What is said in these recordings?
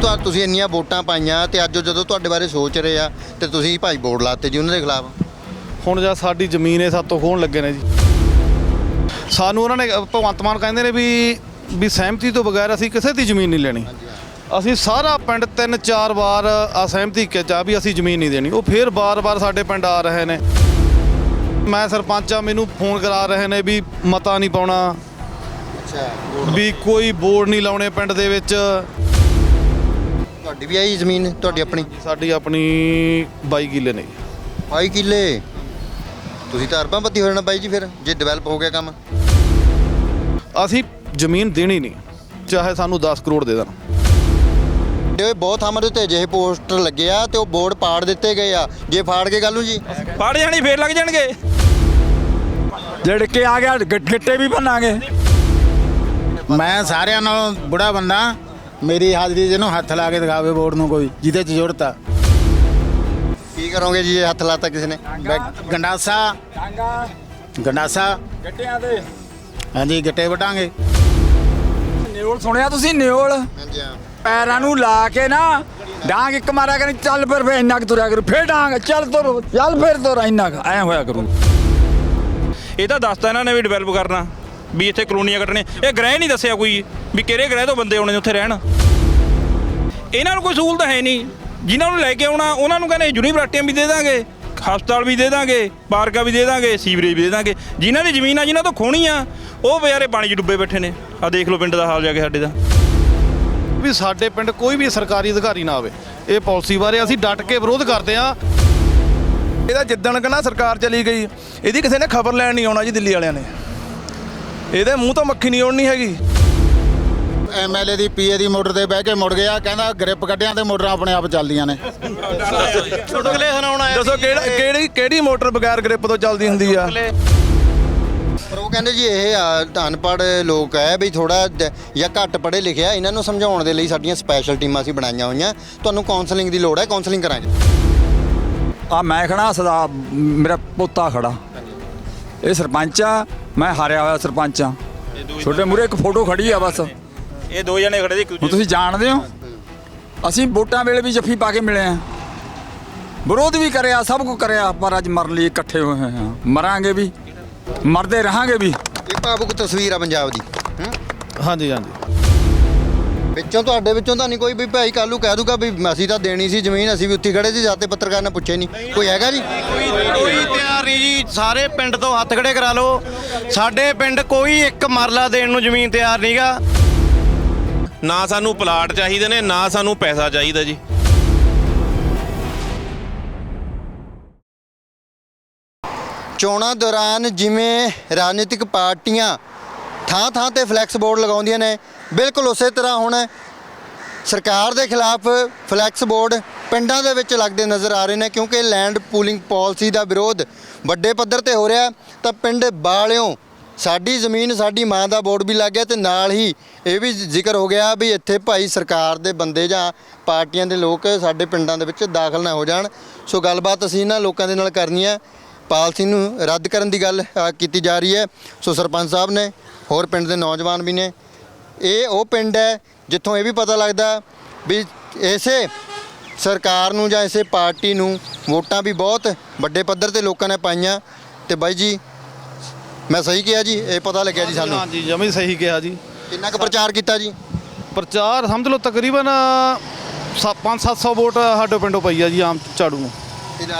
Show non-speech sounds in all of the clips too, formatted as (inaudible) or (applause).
ਤੁਹਾ ਤੁਸੀਂ ਇੰਨੀਆਂ ਵੋਟਾਂ ਪਾਈਆਂ ਤੇ ਅੱਜ ਉਹ ਜਦੋਂ ਤੁਹਾਡੇ ਬਾਰੇ ਸੋਚ ਰਹੇ ਆ ਤੇ ਤੁਸੀਂ ਭਾਈ ਵੋਟ ਲਾਤੇ ਜੀ ਉਹਨਾਂ ਦੇ ਖਿਲਾਫ? ਹੁਣ ਜਾਂ ਸਾਡੀ ਜ਼ਮੀਨ ਇਹ ਸਾਤੋਂ ਖੋਣ ਲੱਗੇ ਨੇ ਜੀ। ਸਾਨੂੰ ਉਹਨਾਂ ਨੇ ਭਗਵੰਤ ਮਾਨ ਕਹਿੰਦੇ ਨੇ ਵੀ ਵੀ ਸਹਿਮਤੀ ਤੋਂ ਬਗੈਰ ਅਸੀਂ ਕਿਸੇ ਦੀ ਜ਼ਮੀਨ ਨਹੀਂ ਲੈਣੀ। ਅਸੀਂ ਸਾਰਾ ਪਿੰਡ ਤਿੰਨ ਚਾਰ ਵਾਰ ਅਸਹਿਮਤੀ ਕੀਤਾ ਵੀ ਅਸੀਂ ਜ਼ਮੀਨ ਨਹੀਂ ਦੇਣੀ। ਉਹ ਫੇਰ ਬਾਰ-ਬਾਰ ਸਾਡੇ ਪਿੰਡ ਆ ਰਹੇ ਨੇ। ਮੈਂ ਸਰਪੰਚ ਆ ਮੈਨੂੰ ਫੋਨ ਕਰਾ ਰਹੇ ਨੇ ਵੀ ਮਤਾ ਨਹੀਂ ਪਾਉਣਾ। ਵੀ ਕੋਈ ਬੋਰਡ ਨਹੀਂ ਲਾਉਣੇ ਪਿੰਡ ਦੇ ਵਿੱਚ। ਤੁਹਾਡੀ ਵੀ ਆਈ ਜ਼ਮੀਨ ਤੁਹਾਡੀ ਆਪਣੀ? ਸਾਡੀ ਆਪਣੀ 22 ਕਿੱਲੇ ਨੇ ਬਾਈ ਕਿੱਲੇ? ਤੁਸੀਂ ਤਾਂ ਅਰਬਾਂ ਪਤੀ ਹੋ ਜਾਣਾ ਬਾਈ ਜੀ ਫਿਰ ਜੇ ਡਿਵੈਲਪ ਹੋ ਗਿਆ ਕੰਮ। ਅਸੀਂ ਜ਼ਮੀਨ ਦੇਣੀ ਨਹੀਂ ਚਾਹੇ ਸਾਨੂੰ 10 ਕਰੋੜ ਦੇ ਦੇਣ। ਤੇ ਬਹੁਤ ਥਾਵਾਂ ਦੇ ਉੱਤੇ ਅਜਿਹੇ ਪੋਸਟਰ ਲੱਗੇ ਆ ਤੇ ਉਹ ਬੋਰਡ ਪਾੜ ਦਿੱਤੇ ਗਏ ਆ। ਜੇ ਫਾੜ ਕੇ ਗੱਲ ਨੂੰ ਜੀ। ਪੜ ਜਾਣੀ ਫੇਰ ਲੱਗ ਜਾਣਗੇ। ਜੜ ਕੇ ਆ ਗਿਆ ਗਿੱਟੇ ਵੀ ਬਣਾਂਗੇ ਮੈਂ ਸਾਰਿਆਂ ਨਾਲੋਂ ਬੁੜਾ ਬੰਦਾ। ਮੇਰੀ ਹਾਜ਼ਰੀ ਜਿਹਨੂੰ ਹੱਥ ਲਾ ਕੇ ਦਿਖਾਵੇ ਬੋਰਡ ਨੂੰ ਕੋਈ ਜਿਹਦੇ 'ਚ ਜ਼ਰੂਰਤ ਆ ਕੀ ਕਰੋਗੇ ਜੀ ਜੇ ਹੱਥ ਲਾਤਾ ਕਿਸੇ ਨੇ? ਬੈ- ਗੰਡਾਸਾ। ਗੰਡਾਸਾ। ਗਿੱਟਿਆਂ ਦੇ ਹਾਂਜੀ ਗਿੱਟੇ ਵਟਾਂਗੇ ਨਿਓਲ ਸੁਣਿਆ ਤੁਸੀਂ ਨਿਓਲ? ਹਾਂਜੀ ਹਾਂ। ਪੈਰਾਂ ਨੂੰ ਲਾ ਕੇ ਨਾ ਡਾਂਗ ਇੱਕ ਮਾਰਿਆ ਕਰੀ ਚੱਲ ਫਿਰ ਫੇ ਇੰਨਾ ਕੁ ਤੁਰਿਆ ਕਰੂ ਫੇਰ ਡਾਂਗ ਚੱਲ ਤੁਰ ਚੱਲ ਫਿਰ ਤੁਰ ਇੰਨਾ ਕੁ ਐ ਹੋਇਆ ਕਰੂ। ਇਹ ਤਾਂ ਦੱਸਤਾ ਇਹਨਾਂ ਨੇ ਵੀ ਡਿਵੈਲਪ ਕਰਨਾ। ਵੀ ਇੱਥੇ ਕਲੋਨੀਆਂ ਕੱਟਣੇ ਇਹ ਗ੍ਰਹਿ ਨਹੀਂ ਦੱਸਿਆ ਕੋਈ ਵੀ ਕਿਹੜੇ ਗ੍ਰਹਿ ਤੋਂ ਬੰਦੇ ਆਉਣੇ ਨੇ ਉੱਥੇ ਰਹਿਣ। ਇਹਨਾਂ ਨੂੰ ਕੋਈ ਸਹੂਲਤ ਹੈ ਨਹੀਂ। ਜਿਨ੍ਹਾਂ ਨੂੰ ਲੈ ਕੇ ਆਉਣਾ ਉਹਨਾਂ ਨੂੰ ਕਹਿੰਦੇ ਯੂਨੀਵਰਸਿਟੀਆਂ ਵੀ ਦੇ ਦਾਂਗੇ ਹਸਪਤਾਲ ਵੀ ਦੇ ਦਾਂਗੇ ਪਾਰਕਾਂ ਵੀ ਦੇ ਦਾਂਗੇ ਸੀਵਰੇਜ ਵੀ ਦੇ ਦਾਂਗੇ। ਜਿਨ੍ਹਾਂ ਦੀ ਜ਼ਮੀਨ ਆ ਜਿਨ੍ਹਾਂ ਤੋਂ ਖੋਣੀ ਆ ਉਹ ਵਿਚਾਰੇ ਪਾਣੀ 'ਚ ਡੁੱਬੇ ਬੈਠੇ ਨੇ। ਆ ਦੇਖ ਲਓ ਪਿੰਡ ਦਾ ਹਾਲ ਜਾ ਕੇ ਸਾਡੇ ਦਾ। ਵੀ ਸਾਡੇ ਪਿੰਡ ਕੋਈ ਵੀ ਸਰਕਾਰੀ ਅਧਿਕਾਰੀ ਨਾ ਆਵੇ। ਇਹ ਪਾਲਿਸੀ ਬਾਰੇ ਅਸੀਂ ਡਟ ਕੇ ਵਿਰੋਧ ਕਰਦੇ ਹਾਂ ਇਹਦਾ ਜਿੱਦਣ ਕਨਾ ਸਰਕਾਰ ਚਲੀ ਗਈ ਇਹਦੀ ਕਿਸੇ ਨੇ ਖਬਰ ਲੈਣ ਨਹੀਂ ਆਉਣਾ ਜੀ ਦਿੱਲੀ ਵਾਲਿਆਂ ਨੇ। ਇਹਦੇ ਮੂੰਹ ਤੋਂ ਮੱਖੀ ਨਹੀਂ ਆਉਣੀ ਹੈਗੀ। ਐਮਐਲਏ ਦੀ ਪੀਏ ਦੀ ਮੋਟਰ ਤੇ ਬਹਿ ਕੇ ਮੁੜ ਗਿਆ ਕਹਿੰਦਾ ਗ੍ਰਿਪ ਕੱਢਿਆਂ ਤੇ ਮੋਟਰਾਂ ਆਪਣੇ ਆਪ ਚੱਲਦੀਆਂ ਨੇ। ਚੁਟਕਲੇ ਸੁਣਾਉਣਾ ਦੱਸੋ ਕਿਹੜਾ ਕਿਹੜੀ ਕਿਹੜੀ ਮੋਟਰ ਬਗੈਰ ਗ੍ਰਿਪ ਤੋਂ ਚੱਲਦੀ ਹੁੰਦੀ ਆ? ਪਰ ਉਹ ਕਹਿੰਦੇ ਜੀ ਇਹ ਆ, ਅਨਪੜ੍ਹ ਲੋਕ ਹੈ ਵੀ ਥੋੜਾ ਜਾਂ ਘੱਟ ਪੜ੍ਹੇ ਲਿਖਿਆ ਇਹਨਾਂ ਨੂੰ ਸਮਝਾਉਣ ਦੇ ਲਈ ਸਾਡੀਆਂ ਸਪੈਸ਼ਲ ਟੀਮਾਂ ਅਸੀਂ ਬਣਾਈਆਂ ਹੋਈਆਂ। ਤੁਹਾਨੂੰ ਕਾਉਂਸਲਿੰਗ ਦੀ ਲੋੜ ਹੈ ਕਾਉਂਸਲਿੰਗ ਕਰਾਂਗੇ। ਆ ਮੈਂ ਖੜਾ ਸਦਾ ਮੇਰਾ ਪੋਤਾ ਖੜਾ। ਇਹ ਸਰਪੰਚ ਆ ਮੈਂ ਹਾਰਿਆ ਹੋਇਆ ਸਰਪੰਚ ਆ। ਛੋਟੇ ਮੂਰੇ ਇੱਕ ਫੋਟੋ ਖੜੀ ਆ ਬਸ। ਇਹ ਦੋ ਜਣੇ ਖੜੇ ਸੀ ਇੱਕ ਹੁਣ ਦੂਜੇ ਤੁਸੀਂ ਜਾਣਦੇ ਹੋ? ਅਸੀਂ ਵੋਟਾਂ ਵੇਲੇ ਵੀ ਜੱਫੀ ਪਾ ਕੇ ਮਿਲੇ ਆ। ਵਿਰੋਧ ਵੀ ਕਰਿਆ ਸਭ ਕੁਝ ਕਰਿਆ ਪਰ ਅੱਜ ਮਰਨ ਲਈ ਇਕੱਠੇ ਹੋਏ ਹੋਏ ਹਾਂ ਮਰਾਂਗੇ ਵੀ ਮਰਦੇ ਰਹਾਂਗੇ ਵੀ। ਇਹ ਭਾਵੁਕ ਤਸਵੀਰ ਆ ਪੰਜਾਬ ਦੀ। ਹੂੰ? ਹਾਂਜੀ ਹਾਂਜੀ। ਵਿੱਚੋਂ ਤੁਹਾਡੇ ਵਿੱਚੋਂ ਤਾਂ ਨਹੀਂ ਕੋਈ ਵੀ ਭਾਈ ਕੱਲੂ ਕਹਿ ਦੂਗਾ ਵੀ ਅਸੀਂ ਤਾਂ ਦੇਣੀ ਸੀ ਜ਼ਮੀਨ ਅਸੀਂ ਵੀ ਉੱਥੇ ਖੜੇ ਸੀ ਜਾਤੇ ਪੱਤਰਕਾਰ ਨੇ ਪੁੱਛੇ ਨਹੀਂ। ਕੋਈ ਹੈਗਾ ਜੀ? ਕੋਈ ਤਿਆਰ ਨਹੀਂ ਜੀ ਸਾਰੇ ਪਿੰਡ ਤੋਂ ਹੱਥ ਖੜੇ ਕਰਾ ਲਓ। ਸਾਡੇ ਪਿੰਡ ਕੋਈ ਇੱਕ ਮਰਲਾ ਦੇਣ ਨੂੰ ਜ਼ਮੀਨ ਤਿਆਰ ਨਹੀਂਗਾ ਨਾ ਸਾਨੂੰ ਪਲਾਟ ਚਾਹੀਦੇ ਨੇ ਨਾ ਸਾਨੂੰ ਪੈਸਾ ਚਾਹੀਦਾ ਜੀ। ਚੋਣਾਂ ਦੌਰਾਨ ਜਿਵੇਂ ਰਾਜਨੀਤਿਕ ਪਾਰਟੀਆਂ ਥਾਂ ਥਾਂ ਤੇ ਫਲੈਕਸ ਬੋਰਡ ਲਗਾਉਂਦੀਆਂ ਨੇ ਬਿਲਕੁਲ ਉਸੇ ਤਰ੍ਹਾਂ ਹੁਣ ਸਰਕਾਰ ਦੇ ਖਿਲਾਫ ਫਲੈਕਸ ਬੋਰਡ ਪਿੰਡਾਂ ਦੇ ਵਿੱਚ ਲੱਗਦੇ ਨਜ਼ਰ ਆ ਰਹੇ ਨੇ ਕਿਉਂਕਿ ਲੈਂਡ ਪੂਲਿੰਗ ਪਾਲਿਸੀ ਦਾ ਵਿਰੋਧ ਵੱਡੇ ਪੱਧਰ ਤੇ ਹੋ ਰਿਹਾ ਤਾਂ ਪਿੰਡ ਬਾਲਿਓ ਸਾਡੀ ਜ਼ਮੀਨ, ਸਾਡੀ ਮਾਂ ਦਾ ਬੋਰਡ ਵੀ ਲੱਗ ਗਿਆ ਤੇ ਨਾਲ ਹੀ ਇਹ ਵੀ ਜ਼ਿਕਰ ਹੋ ਗਿਆ ਵੀ ਇੱਥੇ ਭਾਈ ਸਰਕਾਰ ਦੇ ਬੰਦੇ ਜਾਂ ਪਾਰਟੀਆਂ ਦੇ ਲੋਕ ਸਾਡੇ ਪਿੰਡਾਂ ਦੇ ਵਿੱਚ ਦਾਖਲ ਨਾ ਹੋ ਜਾਣ। ਸੋ ਗੱਲਬਾਤ ਅਸੀਂ ਇਹਨਾਂ ਲੋਕਾਂ ਦੇ ਨਾਲ ਕਰਨੀ ਹੈ। ਪਾਲਿਸੀ ਨੂੰ ਰੱਦ ਕਰਨ ਦੀ ਗੱਲ ਕੀਤੀ ਜਾ ਰਹੀ ਹੈ। ਸੋ ਸਰਪੰਚ ਸਾਹਿਬ ਨੇ, ਹੋਰ ਪਿੰਡ ਦੇ ਨੌਜਵਾਨ ਵੀ ਨੇ। ਇਹ ਉਹ ਪਿੰਡ ਹੈ ਜਿੱਥੋਂ ਇਹ ਵੀ ਪਤਾ ਲੱਗਦਾ ਵੀ ਇਸੇ ਸਰਕਾਰ ਨੂੰ ਜਾਂ ਇਸੇ ਪਾਰਟੀ ਨੂੰ ਵੋਟਾਂ ਵੀ ਬਹੁਤ ਵੱਡੇ ਪੱਧਰ ਤੇ ਲੋਕਾਂ ਨੇ ਪਾਈਆਂ। ਤੇ ਬਾਈ ਜੀ ਮੈਂ ਸਹੀ ਕਿਹਾ ਜੀ? ਇਹ ਪਤਾ ਲੱਗਿਆ ਜੀ ਸਾਨੂੰ। ਹਾਂਜੀ ਜਮੀ ਸਹੀ ਕਿਹਾ ਜੀ। ਕਿੰਨਾ ਕੁ ਪ੍ਰਚਾਰ ਕੀਤਾ ਜੀ? ਪ੍ਰਚਾਰ ਸਮਝ ਲਓ ਤਕਰੀਬਨ 5-700 ਵੋਟ ਸਾਡੇ ਪਿੰਡੋਂ ਪਈ ਆ ਜੀ ਆਮ ਝਾੜੂ ਨੂੰ।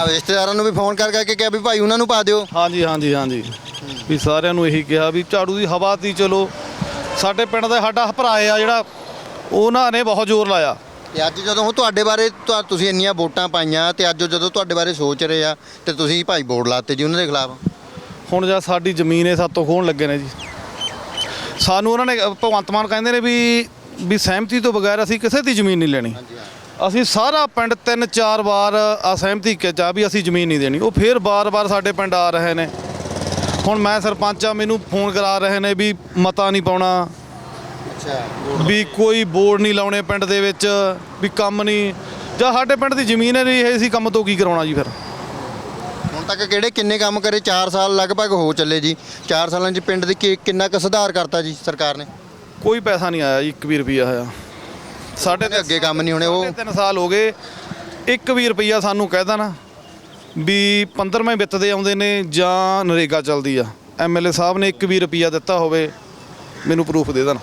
ਰਿਸ਼ਤੇਦਾਰਾਂ ਨੂੰ ਵੀ ਫੋਨ ਕਰ ਕਰਕੇ ਕਿਹਾ ਵੀ ਭਾਈ ਉਹਨਾਂ ਨੂੰ ਪਾ ਦਿਓ। ਹਾਂਜੀ ਹਾਂਜੀ ਹਾਂਜੀ। ਵੀ ਸਾਰਿਆਂ ਨੂੰ ਇਹੀ ਕਿਹਾ ਵੀ ਝਾੜੂ ਦੀ ਹਵਾ ਦੀ ਚਲੋ। ਸਾਡੇ ਪਿੰਡ ਦਾ ਸਾਡਾ ਭਰਾ ਆ ਜਿਹੜਾ ਉਹਨਾਂ ਨੇ ਬਹੁਤ ਜ਼ੋਰ ਲਾਇਆ। ਤੇ ਅੱਜ ਜਦੋਂ ਉਹ ਤੁਹਾਡੇ ਬਾਰੇ ਤੁਹਾ- ਤੁਸੀਂ ਇੰਨੀਆਂ ਵੋਟਾਂ ਪਾਈਆਂ ਤੇ ਅੱਜ ਉਹ ਜਦੋਂ ਤੁਹਾਡੇ ਬਾਰੇ ਸੋਚ ਰਹੇ ਆ ਤੇ ਤੁਸੀਂ ਭਾਈ ਵੋਟ ਲਾਤੇ ਜੀ ਉਹਨਾਂ ਦੇ ਖਿਲਾਫ? ਹੁਣ ਜਾਂ ਸਾਡੀ ਜ਼ਮੀਨ ਇਹ ਸਾਤੋਂ ਖੋਣ ਲੱਗੇ ਨੇ ਜੀ। ਸਾਨੂੰ ਉਹਨਾਂ ਨੇ ਭਗਵੰਤ ਮਾਨ ਕਹਿੰਦੇ ਨੇ ਵੀ ਵੀ ਸਹਿਮਤੀ ਤੋਂ ਬਗੈਰ ਅਸੀਂ ਕਿਸੇ ਦੀ ਜ਼ਮੀਨ ਨਹੀਂ ਲੈਣੀ। ਅਸੀਂ ਸਾਰਾ ਪਿੰਡ ਤਿੰਨ ਚਾਰ ਵਾਰ ਅਸਹਿਮਤੀ ਕੀਤਾ ਵੀ ਅਸੀਂ ਜ਼ਮੀਨ ਨਹੀਂ ਦੇਣੀ। ਉਹ ਫੇਰ ਬਾਰ-ਬਾਰ ਸਾਡੇ ਪਿੰਡ ਆ ਰਹੇ ਨੇ। ਹੁਣ ਮੈਂ ਸਰਪੰਚ ਆ ਮੈਨੂੰ ਫੋਨ ਕਰਾ ਰਹੇ ਨੇ ਵੀ ਮਤਾ ਨਹੀਂ ਪਾਉਣਾ। ਅੱਛਾ ਵੀ ਕੋਈ ਬੋਰਡ ਨਹੀਂ ਲਾਉਣੇ ਪਿੰਡ ਦੇ ਵਿੱਚ ਵੀ ਕੰਮ ਨਹੀਂ। ਜਾਂ ਸਾਡੇ ਪਿੰਡ ਦੀ ਜ਼ਮੀਨ ਹੈ ਨਹੀਂ ਇਹ ਸੀ ਕੰਮ ਤੋਂ ਕੀ ਕਰਾਉਣਾ ਜੀ ਫਿਰ? ਹੁਣ ਤੱਕ ਕਿਹੜੇ ਕਿੰਨੇ ਕੰਮ ਕਰੇ? 4 ਸਾਲ ਲਗਭਗ ਹੋ ਚੱਲੇ ਜੀ। 4 ਸਾਲਾਂ 'ਚ ਪਿੰਡ ਦੀ ਕੀ- ਕਿੰਨਾ ਕੁ ਸੁਧਾਰ ਕਰਤਾ ਜੀ ਸਰਕਾਰ ਨੇ? ਕੋਈ ਪੈਸਾ ਨਹੀਂ ਆਇਆ ਜੀ 1 ਵੀ ਰੁਪਿਆ ਆਇਆ। ਸਾਡੇ ਕਹਿੰਦੇ ਅੱਗੇ ਕੰਮ ਨਹੀਂ ਹੋਣੇ ਉਹ ਤਿੰਨ ਸਾਲ ਹੋ ਗਏ। ਇੱਕ ਵੀ ਰੁਪਈਆ ਸਾਨੂੰ ਕਹਿਦਾ ਨਾ ਵੀ 15ਵੇਂ ਵਿੱਤ ਦੇ ਆਉਂਦੇ ਨੇ ਜਾਂ ਨਰੇਗਾ ਚੱਲਦੀ ਆ। ਐਮਐਲਏ ਸਾਹਿਬ ਨੇ ਇੱਕ ਵੀ ਰੁਪਈਆ ਦਿੱਤਾ ਹੋਵੇ ਮੈਨੂੰ ਪ੍ਰੂਫ ਦੇ ਦੇਣ।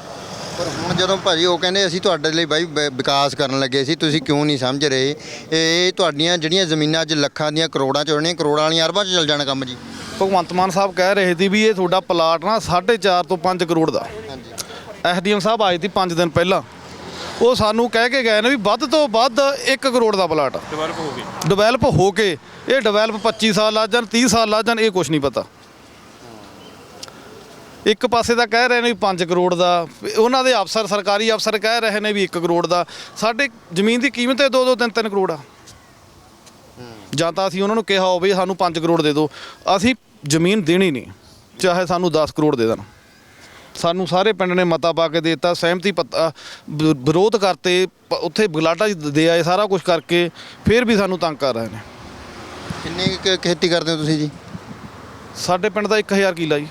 ਪਰ ਹੁਣ ਜਦੋਂ ਭਾਜੀ ਉਹ ਕਹਿੰਦੇ ਅਸੀਂ ਤੁਹਾਡੇ ਲਈ ਬਾਈ ਬ- ਵਿਕਾਸ ਕਰਨ ਲੱਗੇ ਸੀ ਤੁਸੀਂ ਕਿਉਂ ਨਹੀਂ ਸਮਝ ਰਹੇ? ਇਹ ਤੁਹਾਡੀਆਂ ਜਿਹੜੀਆਂ ਜ਼ਮੀਨਾਂ ਅੱਜ ਲੱਖਾਂ ਦੀਆਂ ਕਰੋੜਾਂ ਚ ਹੋਣੀਆਂ ਕਰੋੜਾਂ ਵਾਲੀਆਂ ਅਰਬਾਂ ਚ ਚੱਲ ਜਾਣਾ ਕੰਮ ਜੀ। ਭਗਵੰਤ ਮਾਨ ਸਾਹਿਬ ਕਹਿ ਰਹੇ ਸੀ ਵੀ ਇਹ ਤੁਹਾਡਾ ਪਲਾਟ ਨਾ 4.5 ਤੋਂ 5 ਕਰੋੜ ਦਾ। ਐਸਡੀਐਮ ਸਾਹਿਬ ਆਏ ਸੀ 5 ਦਿਨ ਪਹਿਲਾਂ। ਉਹ ਸਾਨੂੰ ਕਹਿ ਕੇ ਗਏ ਨੇ ਵੀ ਵੱਧ ਤੋਂ ਵੱਧ 1 ਕਰੋੜ ਦਾ ਪਲਾਟ। ਡਿਵੈਲਪ ਹੋ ਗਈ ਡਿਵੈਲਪ ਹੋ ਕੇ ਇਹ ਡਿਵੈਲਪ 25 ਸਾਲ ਲੱਗ ਜਾਣ 30 ਸਾਲ ਲੱਗ ਜਾਣ ਇਹ ਕੁਝ ਨਹੀਂ ਪਤਾ। ਇੱਕ ਪਾਸੇ ਤਾਂ ਕਹਿ ਰਹੇ ਨੇ ਵੀ 5 ਕਰੋੜ ਦਾ ਉਹਨਾਂ ਦੇ ਅਫਸਰ ਸਰਕਾਰੀ ਅਫਸਰ ਕਹਿ ਰਹੇ ਨੇ ਵੀ 1 ਕਰੋੜ ਦਾ। ਸਾਡੇ ਜ਼ਮੀਨ ਦੀ ਕੀਮਤ ਹੈ 2-2 3-3 ਕਰੋੜ ਆ। ਜਾਂ ਤਾਂ ਅਸੀਂ ਉਹਨਾਂ ਨੂੰ ਕਿਹਾ ਹੋਵੇ ਸਾਨੂੰ 5 ਕਰੋੜ ਦੇ ਦਿਓ। ਅਸੀਂ ਜ਼ਮੀਨ ਦੇਣੀ ਨਹੀਂ ਚਾਹੇ ਸਾਨੂੰ 10 ਕਰੋੜ ਦੇ ਦੇਣ। ਸਾਨੂੰ ਸਾਰੇ ਪਿੰਡ ਨੇ ਮਤਾ ਪਾ ਕੇ ਦਿੱਤਾ ਸਹਿਮਤੀ ਪੱਤਾ ਵਿਰੋਧ ਕਰਤੇ ਉੱਥੇ ਬਗਲਾਟਾ ਦੇ ਆਏ ਸਾਰਾ ਕੁਝ ਕਰਕੇ ਫਿਰ ਵੀ ਸਾਨੂੰ ਤੰਗ ਕਰ ਰਹੇ ਨੇ। ਕਿੰਨੀ ਖੇਤੀ ਕਰਦੇ ਹੋ ਤੁਸੀਂ ਜੀ? ਸਾਡੇ ਪਿੰਡ ਦਾ 1000 ਕਿੱਲਾ ਜੀ।